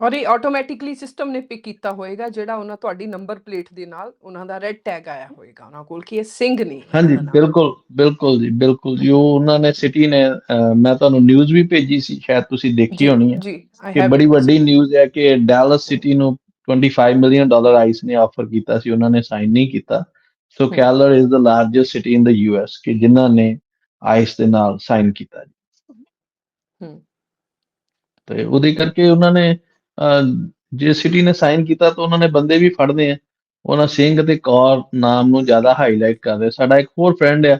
ਔਰ ਇਹ ਆਟੋਮੈਟਿਕਲੀ ਸਿਸਟਮ ਨੇ ਪਿਕ ਕੀਤਾ ਹੋਏਗਾ ਜਿਹੜਾ ਉਹਨਾਂ ਤੁਹਾਡੀ ਨੰਬਰ ਪਲੇਟ ਦੇ ਨਾਲ ਉਹਨਾਂ ਦਾ ਰੈੱਡ ਟੈਗ ਆਇਆ ਹੋਏਗਾ ਉਹਨਾਂ ਕੋਲ ਕਿ ਇਹ ਸਿੰਘ ਨੇ ਇਹਨਾਂ ਹਾਂਜੀ। ਬਿਲਕੁਲ ਬਿਲਕੁਲ ਜੀ ਬਿਲਕੁਲ ਜੀ ਉਹ ਉਹਨਾਂ ਨੇ ਸਿਟੀ ਨੇ ਮੈਂ ਤੁਹਾਨੂੰ ਨਿਊਜ਼ ਵੀ ਭੇਜੀ ਸੀ ਸ਼ਾਇਦ ਤੁਸੀਂ ਦੇਖੀ ਹੋਣੀ ਹੈ ਕਿ ਬੜੀ ਵੱਡੀ ਨਿਊਜ਼ ਹੈ ਕਿ ਡੈਲਸ ਸਿਟੀ ਨੂੰ 25 ਮਿਲੀਅਨ ਡਾਲਰ ਆਈਸ ਨੇ ਆਫਰ ਕੀਤਾ ਸੀ ਉਹਨਾਂ ਨੇ ਸਾਈਨ ਨਹੀਂ ਕੀਤਾ so. Keller is the largest city in the US ਕਿ ਜਿਨ੍ਹਾਂ ਨੇ ਆਈਸ ਦੇ ਨਾਲ ਸਾਈਨ ਕੀਤਾ ਜੀ ਹੂੰ। ਤੇ ਉਹਦੇ ਕਰਕੇ ਉਹਨਾਂ ਨੇ ਜੇ ਸਿਟੀ ਨੇ ਸਾਈਨ ਕੀਤਾ ਤਾਂ ਉਹਨਾਂ ਨੇ ਬੰਦੇ ਵੀ ਫੜਨੇ ਆ। ਉਹਨਾਂ ਸਿੰਘ ਤੇ ਕੌਰ ਨਾਮ ਨੂੰ ਜ਼ਿਆਦਾ ਹਾਈਲਾਈਟ ਕਰ ਰਹੇ ਸਾਡਾ ਇੱਕ ਹੋਰ ਫਰੈਂਡ ਆ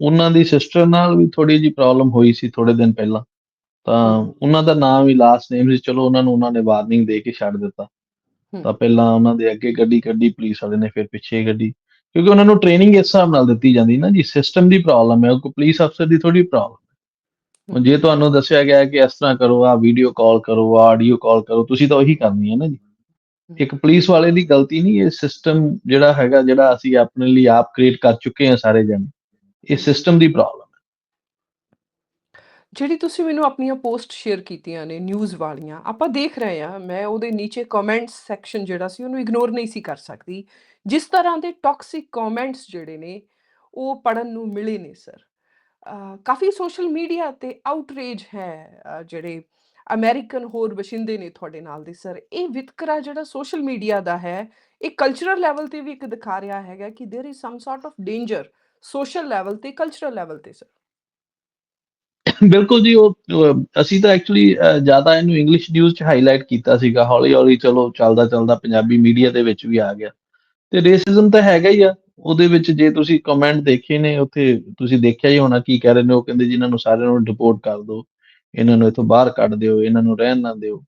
ਉਹਨਾਂ ਦੀ ਸਿਸਟਰ ਨਾਲ ਵੀ ਥੋੜੀ ਜੀ ਪ੍ਰੋਬਲਮ ਹੋਈ ਸੀ ਥੋੜੇ ਦਿਨ ਪਹਿਲਾਂ। ਤਾਂ ਉਹਨਾਂ ਦਾ ਨਾਮ ਹੀ ਲਾਸਟ ਨੇਮ ਸੀ। ਚਲੋ ਉਹਨਾਂ ਨੂੰ ਉਹਨਾਂ ਨੇ ਵਾਰਨਿੰਗ ਦੇ ਕੇ ਛੱਡ ਦਿੱਤਾ। ਤਾਂ ਪਹਿਲਾਂ ਉਹਨਾਂ ਦੇ ਅੱਗੇ ਗੱਡੀ ਕੱਢੀ ਪੁਲਿਸ ਵਾਲੇ ਨੇ ਫਿਰ ਪਿੱਛੇ ਗੱਡੀ। ਕਿਉਂਕਿ ਉਹਨਾਂ ਨੂੰ ਟ੍ਰੇਨਿੰਗ ਇਸ ਹਿਸਾਬ ਨਾਲ ਦਿੱਤੀ ਜਾਂਦੀ ਨਾ ਜੀ। ਸਿਸਟਮ ਦੀ ਪ੍ਰੋਬਲਮ ਹੈ ਕੋਈ ਪੁਲਿਸ ਅਫਸਰ ਦੀ ਥੋੜੀ ਪ੍ਰੋਬਲਮ ਜੇ ਤੁਹਾਨੂੰ ਦੱਸਿਆ ਗਿਆ ਹੈ ਕਿ ਇਸ ਤਰ੍ਹਾਂ ਕਰੋ ਆ ਵੀਡੀਓ ਕਾਲ ਕਰੋ ਆ ਆਡੀਓ ਕਾਲ ਕਰੋ ਤੁਸੀਂ ਤਾਂ ਉਹੀ ਕਰਨੀ ਹੈ ਨਾ ਜੀ। ਇੱਕ ਪੁਲਿਸ ਵਾਲੇ ਦੀ ਗਲਤੀ ਨਹੀਂ ਇਹ ਸਿਸਟਮ ਜਿਹੜਾ ਹੈਗਾ ਜਿਹੜਾ ਅਸੀਂ ਆਪਣੇ ਲਈ ਆਪ ਕ੍ਰੀਏਟ ਕਰ ਚੁੱਕੇ ਹਾਂ ਸਾਰੇ ਜਣ ਇਹ ਸਿਸਟਮ ਦੀ ਪ੍ਰੋਬਲਮ ਜਿਹੜੀ ਤੁਸੀਂ ਮੈਨੂੰ ਆਪਣੀਆਂ ਪੋਸਟ ਸ਼ੇਅਰ ਕੀਤੀਆਂ ਨੇ ਨਿਊਜ਼ ਵਾਲੀਆਂ ਆਪਾਂ ਦੇਖ ਰਹੇ ਹਾਂ ਮੈਂ ਉਹਦੇ ਨੀਚੇ ਕਮੈਂਟਸ ਸੈਕਸ਼ਨ ਜਿਹੜਾ ਸੀ ਉਹਨੂੰ ਇਗਨੋਰ ਨਹੀਂ ਸੀ ਕਰ ਸਕਦੀ। ਜਿਸ ਤਰ੍ਹਾਂ ਦੇ ਟੌਕਸਿਕ ਕਮੈਂਟਸ ਜਿਹੜੇ ਨੇ ਉਹ ਪੜਨ ਨੂੰ ਮਿਲੇ ਨੇ ਸਰ ਕਾਫੀ ਸੋਸ਼ਲ ਮੀਡੀਆ ਤੇ ਆਊਟਰੇਜ ਹੈ ਅ, ਜਿਹੜੇ ਅਮਰੀਕਨ ਹੋਰ ਵਸਿੰਦੇ ਨੇ ਤੁਹਾਡੇ ਨਾਲ ਦੇ ਸਰ ਇਹ ਵਿਤਕਰਾ ਜਿਹੜਾ ਸੋਸ਼ਲ ਮੀਡੀਆ ਦਾ ਹੈ ਇਹ ਕਲਚਰਲ ਲੈਵਲ ਤੇ ਵੀ ਇੱਕ ਦਿਖਾ ਰਿਹਾ ਹੈਗਾ ਕਿ there is some sort of danger social level ਤੇ ਕਲਚਰਲ ਲੈਵਲ ਤੇ ਸਰ ਬਿਲਕੁਲ ਜੀ ਉਹ ਅਹ, ਅਸੀਂ ਤਾਂ ਐਕਚੁਅਲੀ ਜ਼ਿਆਦਾ ਇਹਨੂੰ ਇੰਗਲਿਸ਼ ਨਿਊਜ਼ 'ਚ ਹਾਈਲਾਈਟ ਕੀਤਾ ਸੀਗਾ ਹੌਲੀ ਹੌਲੀ ਚਲੋ ਚੱਲਦਾ ਚੱਲਦਾ ਪੰਜਾਬੀ ਮੀਡੀਆ ਦੇ ਵਿੱਚ ਵੀ ਆ ਗਿਆ ਤੇ ਰੇਸਿਜ਼ਮ ਤਾਂ ਹੈਗਾ ਹੀ ਆ ਉਹਦੇ ਵਿੱਚ ਜੇ ਤੁਸੀਂ ਕਮੈਂਟ ਦੇਖੇ ਨੇ ਉੱਥੇ ਤੁਸੀਂ ਦੇਖਿਆ ਹੀ ਹੋਣਾ ਕੀ ਕਹਿ ਰਹੇ ਨੇ ਉਹ ਕਹਿੰਦੇ ਜੀ ਇਹਨਾਂ ਨੂੰ ਸਾਰਿਆਂ ਨੂੰ ਡਿਪੋਰਟ ਕਰ ਦਿਓ ਇਹਨਾਂ ਨੂੰ ਇੱਥੋਂ ਬਾਹਰ ਕੱਢ ਦਿਓ ਇਹਨਾਂ ਨੂੰ ਰਹਿਣ ਨਾ ਦਿਓ।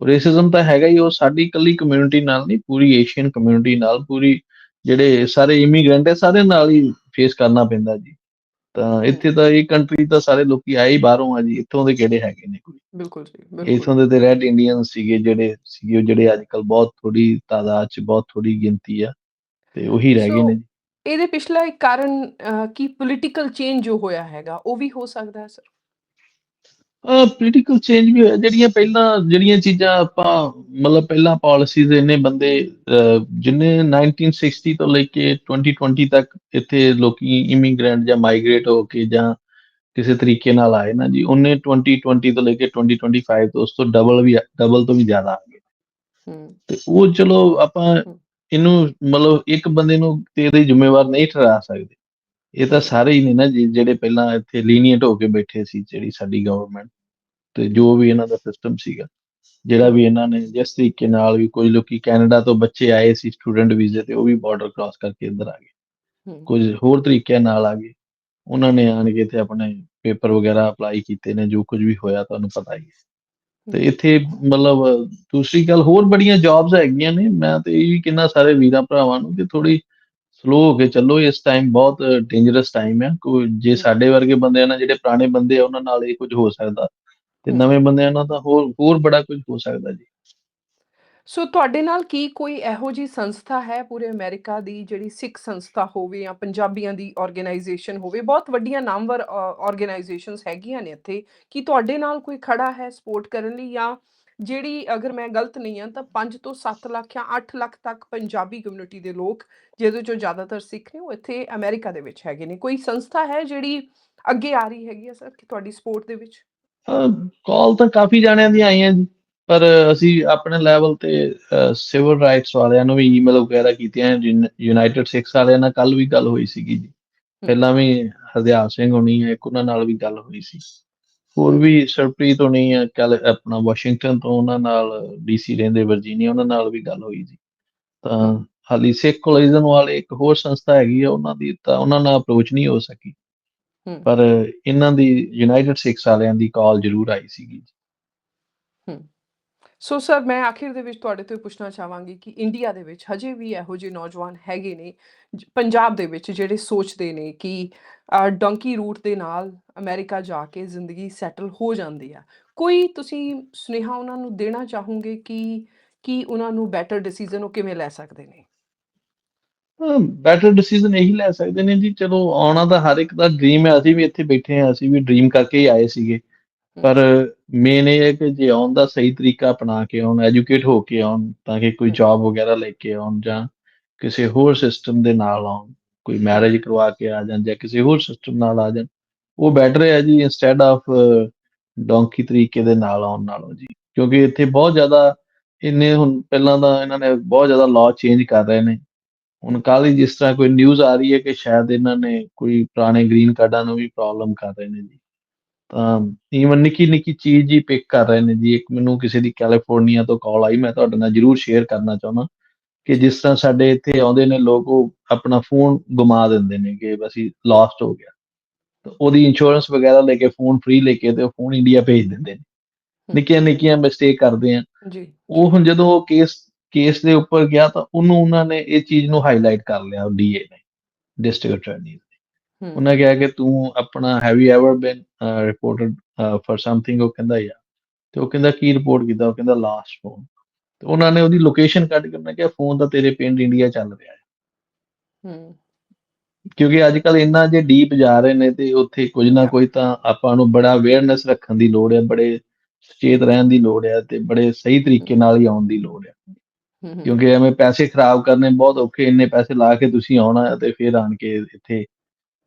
ਰੇਸਿਜ਼ਮ ਤਾਂ ਹੈਗਾ ਹੀ ਉਹ ਸਾਡੀ ਇਕੱਲੀ ਕਮਿਊਨਿਟੀ ਨਾਲ ਨਹੀਂ ਪੂਰੀ ਏਸ਼ੀਅਨ ਕਮਿਊਨਿਟੀ ਨਾਲ ਪੂਰੀ ਜਿਹੜੇ ਸਾਰੇ ਇਮੀਗ੍ਰੈਂਟ ਹੈ ਸਾਰੇ ਨਾਲ ਹੀ ਫੇਸ ਕਰਨਾ ਪੈਂਦਾ ਜੀ। ਤਾਂ ਇੱਥੇ ਤਾਂ ਇਹ ਕੰਟਰੀ ਤਾਂ ਸਾਰੇ ਲੋਕੀ ਆਏ ਹੀ ਬਾਹਰੋਂ ਆ ਜੀ ਇੱਥੋਂ ਦੇ ਕਿਹੜੇ ਹੈਗੇ ਨੇ ਕੋਈ? ਬਿਲਕੁਲ ਜੀ ਬਿਲਕੁਲ। ਇਥੋਂ ਦੇ ਤੇ ਰੈਡ ਇੰਡੀਅਨ ਸੀਗੇ ਜਿਹੜੇ ਸੀਗੇ ਜਿਹੜੇ ਅੱਜ ਕੱਲ ਬਹੁਤ ਥੋੜੀ ਤਾਦਾਦ ਚ ਬਹੁਤ ਥੋੜੀ ਗਿਣਤੀ ਆ। ਤੇ ਉਹੀ ਰਹਿ ਗਏ ਸੋ ਨੇ ਜੀ। ਇਹਦੇ ਪਿਛਲਾ ਇੱਕ ਕਾਰਨ ਅ, ਕੀ ਪੋਲੀਟੀਕਲ ਚੇਂਜ ਜੋ ਹੋਇਆ ਹੈਗਾ ਉਹ ਵੀ ਹੋ ਸਕਦਾ ਹੈ ਸਰ ਪੋਲੀਟੀਕਲ ਚੇਂਜ ਵੀ ਹੋਇਆ ਜਿਹੜੀਆਂ ਪਹਿਲਾਂ ਜਿਹੜੀਆਂ ਚੀਜ਼ਾਂ ਆਪਾਂ ਮਤਲਬ ਪਹਿਲਾਂ ਪਾਲਿਸੀਜ਼ ਇੰਨੇ ਬੰਦੇ ਜਿੰਨੇ 1960 ਤੋਂ ਲੈ ਕੇ 2020 ਤੱਕ ਇੱਥੇ ਲੋਕੀ ਇਮੀਗ੍ਰੈਂਟ ਜਾਂ ਮਾਈਗ੍ਰੇਟ ਹੋ ਕੇ ਜਾਂ ਕਿਸੇ ਤਰੀਕੇ ਨਾਲ ਆਏ ਨਾ ਜੀ ਉਹਨੇ 2020 ਤੋਂ ਲੈ ਕੇ 2025 ਤੋਂ ਉਸ ਤੋਂ ਡਬਲ ਵੀ ਡਬਲ ਤੋਂ ਵੀ ਜ਼ਿਆਦਾ ਆ ਗਏ। ਹੂੰ। ਤੇ ਉਹ ਚਲੋ ਆਪਾਂ ਇਹਨੂੰ ਮਤਲਬ ਇੱਕ ਬੰਦੇ ਨੂੰ ਤੇ ਇਹਦੇ ਜ਼ਿੰਮੇਵਾਰ ਨਹੀਂ ਠਹਿਰਾ ਸਕਦੇ। ਇਹ ਤਾਂ ਸਾਰੇ ਹੀ ਨੇ ਨਾ ਜਿਹੜੇ ਪਹਿਲਾਂ ਇੱਥੇ ਲੀਨੀਅੰਟ ਹੋ ਕੇ ਬੈਠੇ ਸੀ ਜਿਹੜੀ ਸਾਡੀ ਗਵਰਨਮੈਂਟ ਤੇ ਜੋ ਵੀ ਇਹਨਾਂ ਦਾ ਸਿਸਟਮ ਸੀਗਾ ਜਿਹੜਾ ਵੀ ਇਹਨਾਂ ਨੇ ਜਿਸ ਤਰੀਕੇ ਨਾਲ ਵੀ ਕੋਈ ਲੋਕੀ ਕੈਨੇਡਾ ਤੋਂ ਬੱਚੇ ਆਏ ਸੀ ਸਟੂਡੈਂਟ ਵੀਜ਼ੇ ਤੇ ਉਹ ਵੀ ਬਾਰਡਰ ਕ੍ਰਾਸ ਕਰਕੇ ਇੱਧਰ ਆ ਗਏ। ਕੁਝ ਹੋਰ ਤਰੀਕਿਆਂ ਨਾਲ ਆ ਗਏ। ਉਹਨਾਂ ਨੇ ਆਣ ਕੇ ਤੇ ਆਪਣੇ ਪੇਪਰ ਵਗੈਰਾ ਅਪਲਾਈ ਕੀਤੇ ਨੇ ਜੋ ਕੁਝ ਵੀ ਹੋਇਆ ਤੁਹਾਨੂੰ ਪਤਾ ਹੀ ਹੈ। ਤੇ ਇੱਥੇ ਮਤਲਬ ਦੂਸਰੀ ਗੱਲ ਹੋਰ ਬੜੀਆਂ ਜੌਬਸ ਹੈਗੀਆਂ ਨੇ। ਮੈਂ ਤੇ ਇਹ ਵੀ ਕਿੰਨਾ ਸਾਰੇ ਵੀਰਾਂ ਭਰਾਵਾਂ ਨੂੰ ਕਿ ਥੋੜੀ ਸਲੋ ਹੋ ਕੇ ਚੱਲੋ। ਇਸ ਟਾਈਮ ਬਹੁਤ ਡੇਂਜਰਸ ਟਾਈਮ ਹੈ ਕੋਈ ਜੇ ਸਾਡੇ ਵਰਗੇ ਬੰਦਿਆਂ ਨਾਲ ਜਿਹੜੇ ਪੁਰਾਣੇ ਬੰਦੇ ਆ ਉਹਨਾਂ ਨਾਲ ਇਹ ਕੁਝ ਹੋ ਸਕਦਾ। ਤੇ। ਨਵੇਂ ਬੰਦਿਆਂ ਨਾਲ ਤਾਂ ਹੋਰ ਹੋਰ ਬੜਾ ਕੁਝ ਹੋ ਸਕਦਾ ਜੀ। ਸੋ ਤੁਹਾਡੇ ਨਾਲ ਕੀ ਕੋਈ ਇਹੋ ਜੀ ਸੰਸਥਾ ਹੈ ਪੂਰੇ ਅਮਰੀਕਾ ਦੀ ਜਿਹੜੀ ਸਿੱਖ ਸੰਸਥਾ ਹੋਵੇ ਜਾਂ ਪੰਜਾਬੀਆਂ ਦੀ ਆਰਗੇਨਾਈਜੇਸ਼ਨ ਹੋਵੇ? ਬਹੁਤ ਵੱਡੀਆਂ ਨਾਮਵਰ ਆਰਗੇਨਾਈਜੇਸ਼ਨਸ ਹੈਗੀਆਂ ਨੇ ਇੱਥੇ। ਕੀ ਤੁਹਾਡੇ ਨਾਲ ਕੋਈ ਖੜਾ ਹੈ ਸਪੋਰਟ ਕਰਨ ਲਈ ਜਾਂ ਜਿਹੜੀ ਅਗਰ ਮੈਂ ਗਲਤ ਨਹੀਂ ਹਾਂ ਤਾਂ 5 ਤੋਂ 7 ਲੱਖ ਜਾਂ 8 ਲੱਖ ਤੱਕ ਪੰਜਾਬੀ ਕਮਿਊਨਿਟੀ ਦੇ ਲੋਕ ਜਿਹਦੇ ਚੋਂ ਜ਼ਿਆਦਾਤਰ ਸਿੱਖ ਨੇ ਉਹ ਇੱਥੇ ਅਮਰੀਕਾ ਦੇ ਵਿੱਚ ਹੈਗੇ ਨੇ। ਕੋਈ ਸੰਸਥਾ ਹੈ ਜਿਹੜੀ ਅੱਗੇ ਆ ਰਹੀ ਹੈਗੀ ਆ ਸਰ ਕਿ ਤੁਹਾਡੀ ਸਪੋਰਟ ਦੇ ਵਿੱਚ? ਕਾਲ ਤਾਂ ਕਾਫੀ ਜਾਣਿਆਂ ਦੀਆਂ ਆਈਆਂ ਜੀ। ਪਰ ਅਸੀਂ ਆਪਣੇ ਲੈਵਲ ਤੇ ਸਿਵਲ ਰਾਈਟਸ ਵਾਲਿਆਂ ਨੂੰ ਵੀ ਈਮੇਲ ਵਗੈਰਾ ਕੀਤੀਆਂ ਯੂਨਾਈਟਿਡ ਸਿੱਖਸ ਵਾਲਿਆਂ ਨਾਲ ਕੱਲ ਵੀ ਗੱਲ ਹੋਈ ਸੀਗੀ ਜੀ। ਪਹਿਲਾਂ ਵੀ ਹਰਦਿਆਲ ਸਿੰਘ ਹੋਣੀ ਹੈ ਇੱਕ ਉਹਨਾਂ ਨਾਲ ਵੀ ਗੱਲ ਹੋਈ ਸੀ। ਹੋਰ ਵੀ ਸਰਪ੍ਰੀਤ ਹੋਣੀ ਹੈ ਕੱਲ ਆਪਣਾ ਵਾਸ਼ਿੰਗਟਨ ਤੋਂ ਉਹਨਾਂ ਨਾਲ ਡੀਸੀ ਰਹਿੰਦੇ ਵਰਜੀਨੀਆ ਉਹਨਾਂ ਨਾਲ ਵੀ ਗੱਲ ਹੋਈ ਜੀ। ਤਾਂ। ਹਾਲੀ ਸਿੱਖ ਕੋਲਿਜਨ ਵਾਲੇ ਇੱਕ ਹੋਰ ਸੰਸਥਾ ਹੈਗੀ ਆ ਉਹਨਾਂ ਦੀ ਤਾਂ ਉਹਨਾਂ ਨਾਲ ਅਪਰੋਚ ਨਹੀਂ ਹੋ ਸਕੀ। ਪਰ ਇਹਨਾਂ ਦੀ ਯੂਨਾਈਟਿਡ ਸਿੱਖਸ ਵਾਲਿਆਂ ਦੀ ਕਾਲ ਜ਼ਰੂਰ ਆਈ ਸੀਗੀ ਸੋ ਸਰ ਮੈਂ ਆਖਿਰ ਦੇ ਵਿੱਚ ਤੁਹਾਡੇ ਤੋਂ ਪੁੱਛਣਾ ਚਾਹਾਂਗੀ ਕਿ ਇੰਡੀਆ ਦੇ ਵਿੱਚ ਹਜੇ ਵੀ ਇਹੋ ਜਿਹੇ ਨੌਜਵਾਨ ਹੈਗੇ ਨੇ ਪੰਜਾਬ ਦੇ ਵਿੱਚ ਜਿਹੜੇ ਸੋਚਦੇ ਨੇ ਕਿ ਡੰਕੀ ਰੂਟ ਦੇ ਨਾਲ ਅਮਰੀਕਾ ਜਾ ਕੇ ਜ਼ਿੰਦਗੀ ਸੈਟਲ ਹੋ ਜਾਂਦੀ ਆ। ਕੋਈ ਤੁਸੀਂ ਸੁਨੇਹਾ ਉਹਨਾਂ ਨੂੰ ਦੇਣਾ ਚਾਹੋਗੇ ਕਿ ਕਿ ਉਹਨਾਂ ਨੂੰ ਬੈਟਰ ਡਿਸੀਜਨ ਉਹ ਕਿਵੇਂ ਲੈ ਸਕਦੇ ਨੇ? ਬੈਟਰ ਡਿਸੀਜਨ ਇਹੀ ਲੈ ਸਕਦੇ ਨੇ ਜੀ, ਚਲੋ ਆਉਣਾ ਤਾਂ ਹਰ ਇੱਕ ਦਾ ਡ੍ਰੀਮ ਹੈ, ਅਸੀਂ ਵੀ ਇੱਥੇ ਬੈਠੇ ਹਾਂ, ਅਸੀਂ ਵੀ ਡ੍ਰੀਮ ਕਰਕੇ ਹੀ ਆਏ ਸੀਗੇ। ਪਰ ਮੇਨ ਇਹ ਹੈ ਕਿ ਜੇ ਆਉਣ ਦਾ ਸਹੀ ਤਰੀਕਾ ਅਪਣਾ ਕੇ ਆਉਣ ਐਜੂਕੇਟ ਹੋ ਕੇ ਆਉਣ ਤਾਂ ਕਿ ਕੋਈ। ਜੌਬ ਵਗੈਰਾ ਲੈ ਕੇ ਆਉਣ ਜਾਂ ਕਿਸੇ ਹੋਰ ਸਿਸਟਮ ਦੇ ਨਾਲ ਆਉਣ ਕੋਈ ਮੈਰਿਜ ਕਰਵਾ ਕੇ ਆ ਜਾਣ ਜਾਂ ਕਿਸੇ ਹੋਰ ਸਿਸਟਮ ਨਾਲ ਆ ਜਾਣ ਉਹ ਬੈਟਰ ਹੈ ਜੀ ਇਨਸਟੈਡ ਆਫ ਡੋਂਕੀ ਤਰੀਕੇ ਦੇ ਨਾਲ ਆਉਣ ਨਾਲੋਂ ਜੀ। ਕਿਉਂਕਿ ਇੱਥੇ ਬਹੁਤ ਜ਼ਿਆਦਾ ਇੰਨੇ ਹੁਣ ਪਹਿਲਾਂ ਤਾਂ ਇਹਨਾਂ ਨੇ ਬਹੁਤ ਜ਼ਿਆਦਾ ਲਾਅ ਚੇਂਜ ਕਰ ਰਹੇ ਨੇ। ਹੁਣ ਕੱਲ੍ਹ ਹੀ ਜਿਸ ਤਰ੍ਹਾਂ ਕੋਈ ਨਿਊਜ਼ ਆ ਰਹੀ ਹੈ ਕਿ ਸ਼ਾਇਦ ਇਹਨਾਂ ਨੇ ਕੋਈ ਪੁਰਾਣੇ ਗ੍ਰੀਨ ਕਾਰਡਾਂ ਨੂੰ ਵੀ ਪ੍ਰੋਬਲਮ ਕਰ ਰਹੇ ਨੇ ਜੀ। ਤਾਂ ਈਵਨ ਨਿੱਕੀ ਨਿੱਕੀ ਚੀਜ਼ ਹੀ ਪਿਕ ਕਰ ਰਹੇ ਨੇ ਜੀ। ਇੱਕ ਮੈਨੂੰ ਕਿਸੇ ਦੀ ਕੈਲੀਫੋਰਨੀਆ ਤੋਂ ਕਾਲ ਆਈ ਮੈਂ ਤੁਹਾਡੇ ਨਾਲ ਜਰੂਰ ਸ਼ੇਅਰ ਕਰਨਾ ਚਾਹੁੰਦਾ ਕਿ ਜਿਸ ਤਰ੍ਹਾਂ ਸਾਡੇ ਇੱਥੇ ਆਉਂਦੇ ਨੇ ਲੋਕ ਉਹ ਆਪਣਾ ਫੋਨ ਗੁਮਾ ਦਿੰਦੇ ਨੇ ਕਿ ਅਸੀਂ ਲਾਸਟ ਹੋ ਗਿਆ। ਤੇ ਉਹਦੀ ਇੰਸ਼ੋਰੈਂਸ ਵਗੈਰਾ ਲੈ ਕੇ ਫੋਨ ਫ੍ਰੀ ਲੈ ਕੇ ਤੇ ਉਹ ਫੋਨ ਇੰਡੀਆ ਭੇਜ ਦਿੰਦੇ ਨੇ। ਨਿੱਕੀਆਂ ਨਿੱਕੀਆਂ ਮਿਸਟੇਕ ਕਰਦੇ ਆ। ਜੀ। ਉਹ ਹੁਣ ਜਦੋਂ ਉਹ ਕੇਸ ਕੇਸ ਦੇ ਉੱਪਰ ਗਿਆ ਤਾਂ ਉਹਨੂੰ ਉਹਨਾਂ ਨੇ ਇਹ ਚੀਜ਼ ਨੂੰ ਹਾਈਲਾਈਟ ਕਰ ਲਿਆ ਡੀਏ ਨੇ ਡਿਸਟ੍ਰਿਕਟ ਅਟਾਰਨੀ ਉਹਨਾਂ ਕਿਹਾ ਕਿ ਤੂੰ ਆਪਣਾ have you ever been reported for something ਉਹ ਕਹਿੰਦਾ ਯਾ ਤੇ ਉਹ ਕਹਿੰਦਾ ਕੀ ਰਿਪੋਰਟ ਕੀਤਾ? ਉਹ ਕਹਿੰਦਾ ਲਾਸਟ ਫੋਨ ਤੇ ਉਹਨਾਂ ਨੇ ਉਹਦੀ ਲੋਕੇਸ਼ਨ ਕੱਢ ਕੇ ਉਹਨਾਂ ਕਿਹਾ ਫੋਨ ਤਾਂ ਤੇਰੇ ਪਿੰਡ ਇੰਡੀਆ ਚੱਲ ਰਿਹਾ ਹੈ। ਹੂੰ। ਕਿਉਂਕਿ ਅੱਜ ਕੱਲ ਇੰਨਾ ਜੇ ਡੀਪ ਜਾ ਰਹੇ ਨੇ ਤੇ ਉੱਥੇ ਕੁਝ ਨਾ. ਕੋਈ ਤਾਂ ਆਪਾਂ ਨੂੰ ਬੜਾ ਅਵੇਅਰਨੈਸ ਰੱਖਣ ਦੀ ਲੋੜ ਹੈ ਬੜੇ ਸੁਚੇਤ ਰਹਿਣ ਦੀ ਲੋੜ ਹੈ ਤੇ ਬੜੇ ਸਹੀ ਤਰੀਕੇ ਨਾਲ ਹੀ ਆਉਣ ਦੀ ਲੋੜ ਹੈ। ਕਿਉਂਕਿ ਐਵੇਂ ਪੈਸੇ ਖਰਾਬ ਕਰਨੇ ਬਹੁਤ ਔਖੇ ਇੰਨੇ ਪੈਸੇ ਲਾ ਕੇ ਤੁਸੀਂ ਆਉਣਾ ਤੇ ਫਿਰ ਆਣ ਕੇ ਇੱਥੇ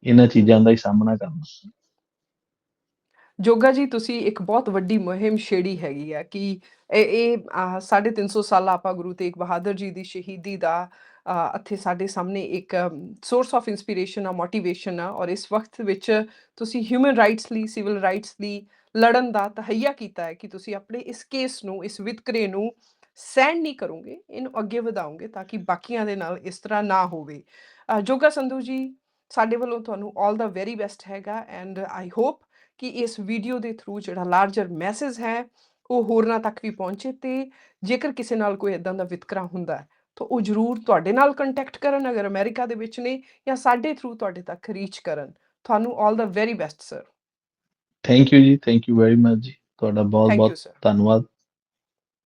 ਇਹਨਾਂ ਚੀਜ਼ਾਂ ਦਾ ਹੀ ਸਾਹਮਣਾ ਕਰਨਾ। ਜੋਗਾ ਜੀ, ਤੁਸੀਂ ਇੱਕ ਬਹੁਤ ਵੱਡੀ ਮੁਹਿੰਮ ਛੇੜੀ ਹੈਗੀ ਆ ਕਿ ਇਹ ਇਹ 350 ਸਾਲ ਆਪਾਂ ਗੁਰੂ ਤੇਗ ਬਹਾਦਰ ਜੀ ਦੀ ਸ਼ਹੀਦੀ ਦਾ ਇੱਥੇ ਸਾਡੇ ਸਾਹਮਣੇ ਇੱਕ ਸੋਰਸ ਆਫ ਇਨਸਪੀਰੇਸ਼ਨ ਆ ਮੋਟੀਵੇਸ਼ਨ ਆ ਔਰ ਇਸ ਵਕਤ ਵਿੱਚ ਤੁਸੀਂ ਹਿਊਮਨ ਰਾਈਟਸ ਲਈ ਸਿਵਲ ਰਾਈਟਸ ਲਈ ਲੜਨ ਦਾ ਤਹਈਆ ਕੀਤਾ ਹੈ ਕਿ ਤੁਸੀਂ ਆਪਣੇ ਇਸ ਕੇਸ ਨੂੰ, ਇਸ ਵਿਤਕਰੇ ਨੂੰ ਸਹਿਣ ਨਹੀਂ ਕਰੋਗੇ, ਇਹਨੂੰ ਅੱਗੇ ਵਧਾਓਗੇ ਤਾਂ ਕਿ ਬਾਕੀਆਂ ਦੇ ਨਾਲ ਇਸ ਤਰ੍ਹਾਂ ਨਾ ਹੋਵੇ। ਜੋਗਾ ਸੰਧੂ ਜੀ ਸਾਡੇ ਵੱਲੋਂ ਤੁਹਾਨੂੰ 올 ਦਾ ਵੈਰੀ ਬੈਸਟ ਹੈਗਾ ਐਂਡ ਆਈ ਹੋਪ ਕਿ ਇਸ ਵੀਡੀਓ ਦੇ ਥਰੂ ਜਿਹੜਾ ਲਾਰਜਰ ਮੈਸੇਜ ਹੈ ਉਹ ਹੋਰਨਾਂ ਤੱਕ ਵੀ ਪਹੁੰਚੇ ਤੇ ਜੇਕਰ ਕਿਸੇ ਨਾਲ ਕੋਈ ਇਦਾਂ ਦਾ ਵਿਤਕਰਾ ਹੁੰਦਾ ਹੈ ਤਾਂ ਉਹ ਜ਼ਰੂਰ ਤੁਹਾਡੇ ਨਾਲ ਕੰਟੈਕਟ ਕਰਨ ਅਗਰ ਅਮਰੀਕਾ ਦੇ ਵਿੱਚ ਨੇ ਜਾਂ ਸਾਡੇ ਥਰੂ ਤੁਹਾਡੇ ਤੱਕ ਰੀਚ ਕਰਨ। ਤੁਹਾਨੂੰ 올 the very best sir thank you ਜੀ ਥੈਂਕ ਯੂ ਵੈਰੀ ਮਚ ਜੀ। ਤੁਹਾਡਾ ਬਹੁਤ ਬਹੁਤ ਧੰਨਵਾਦ।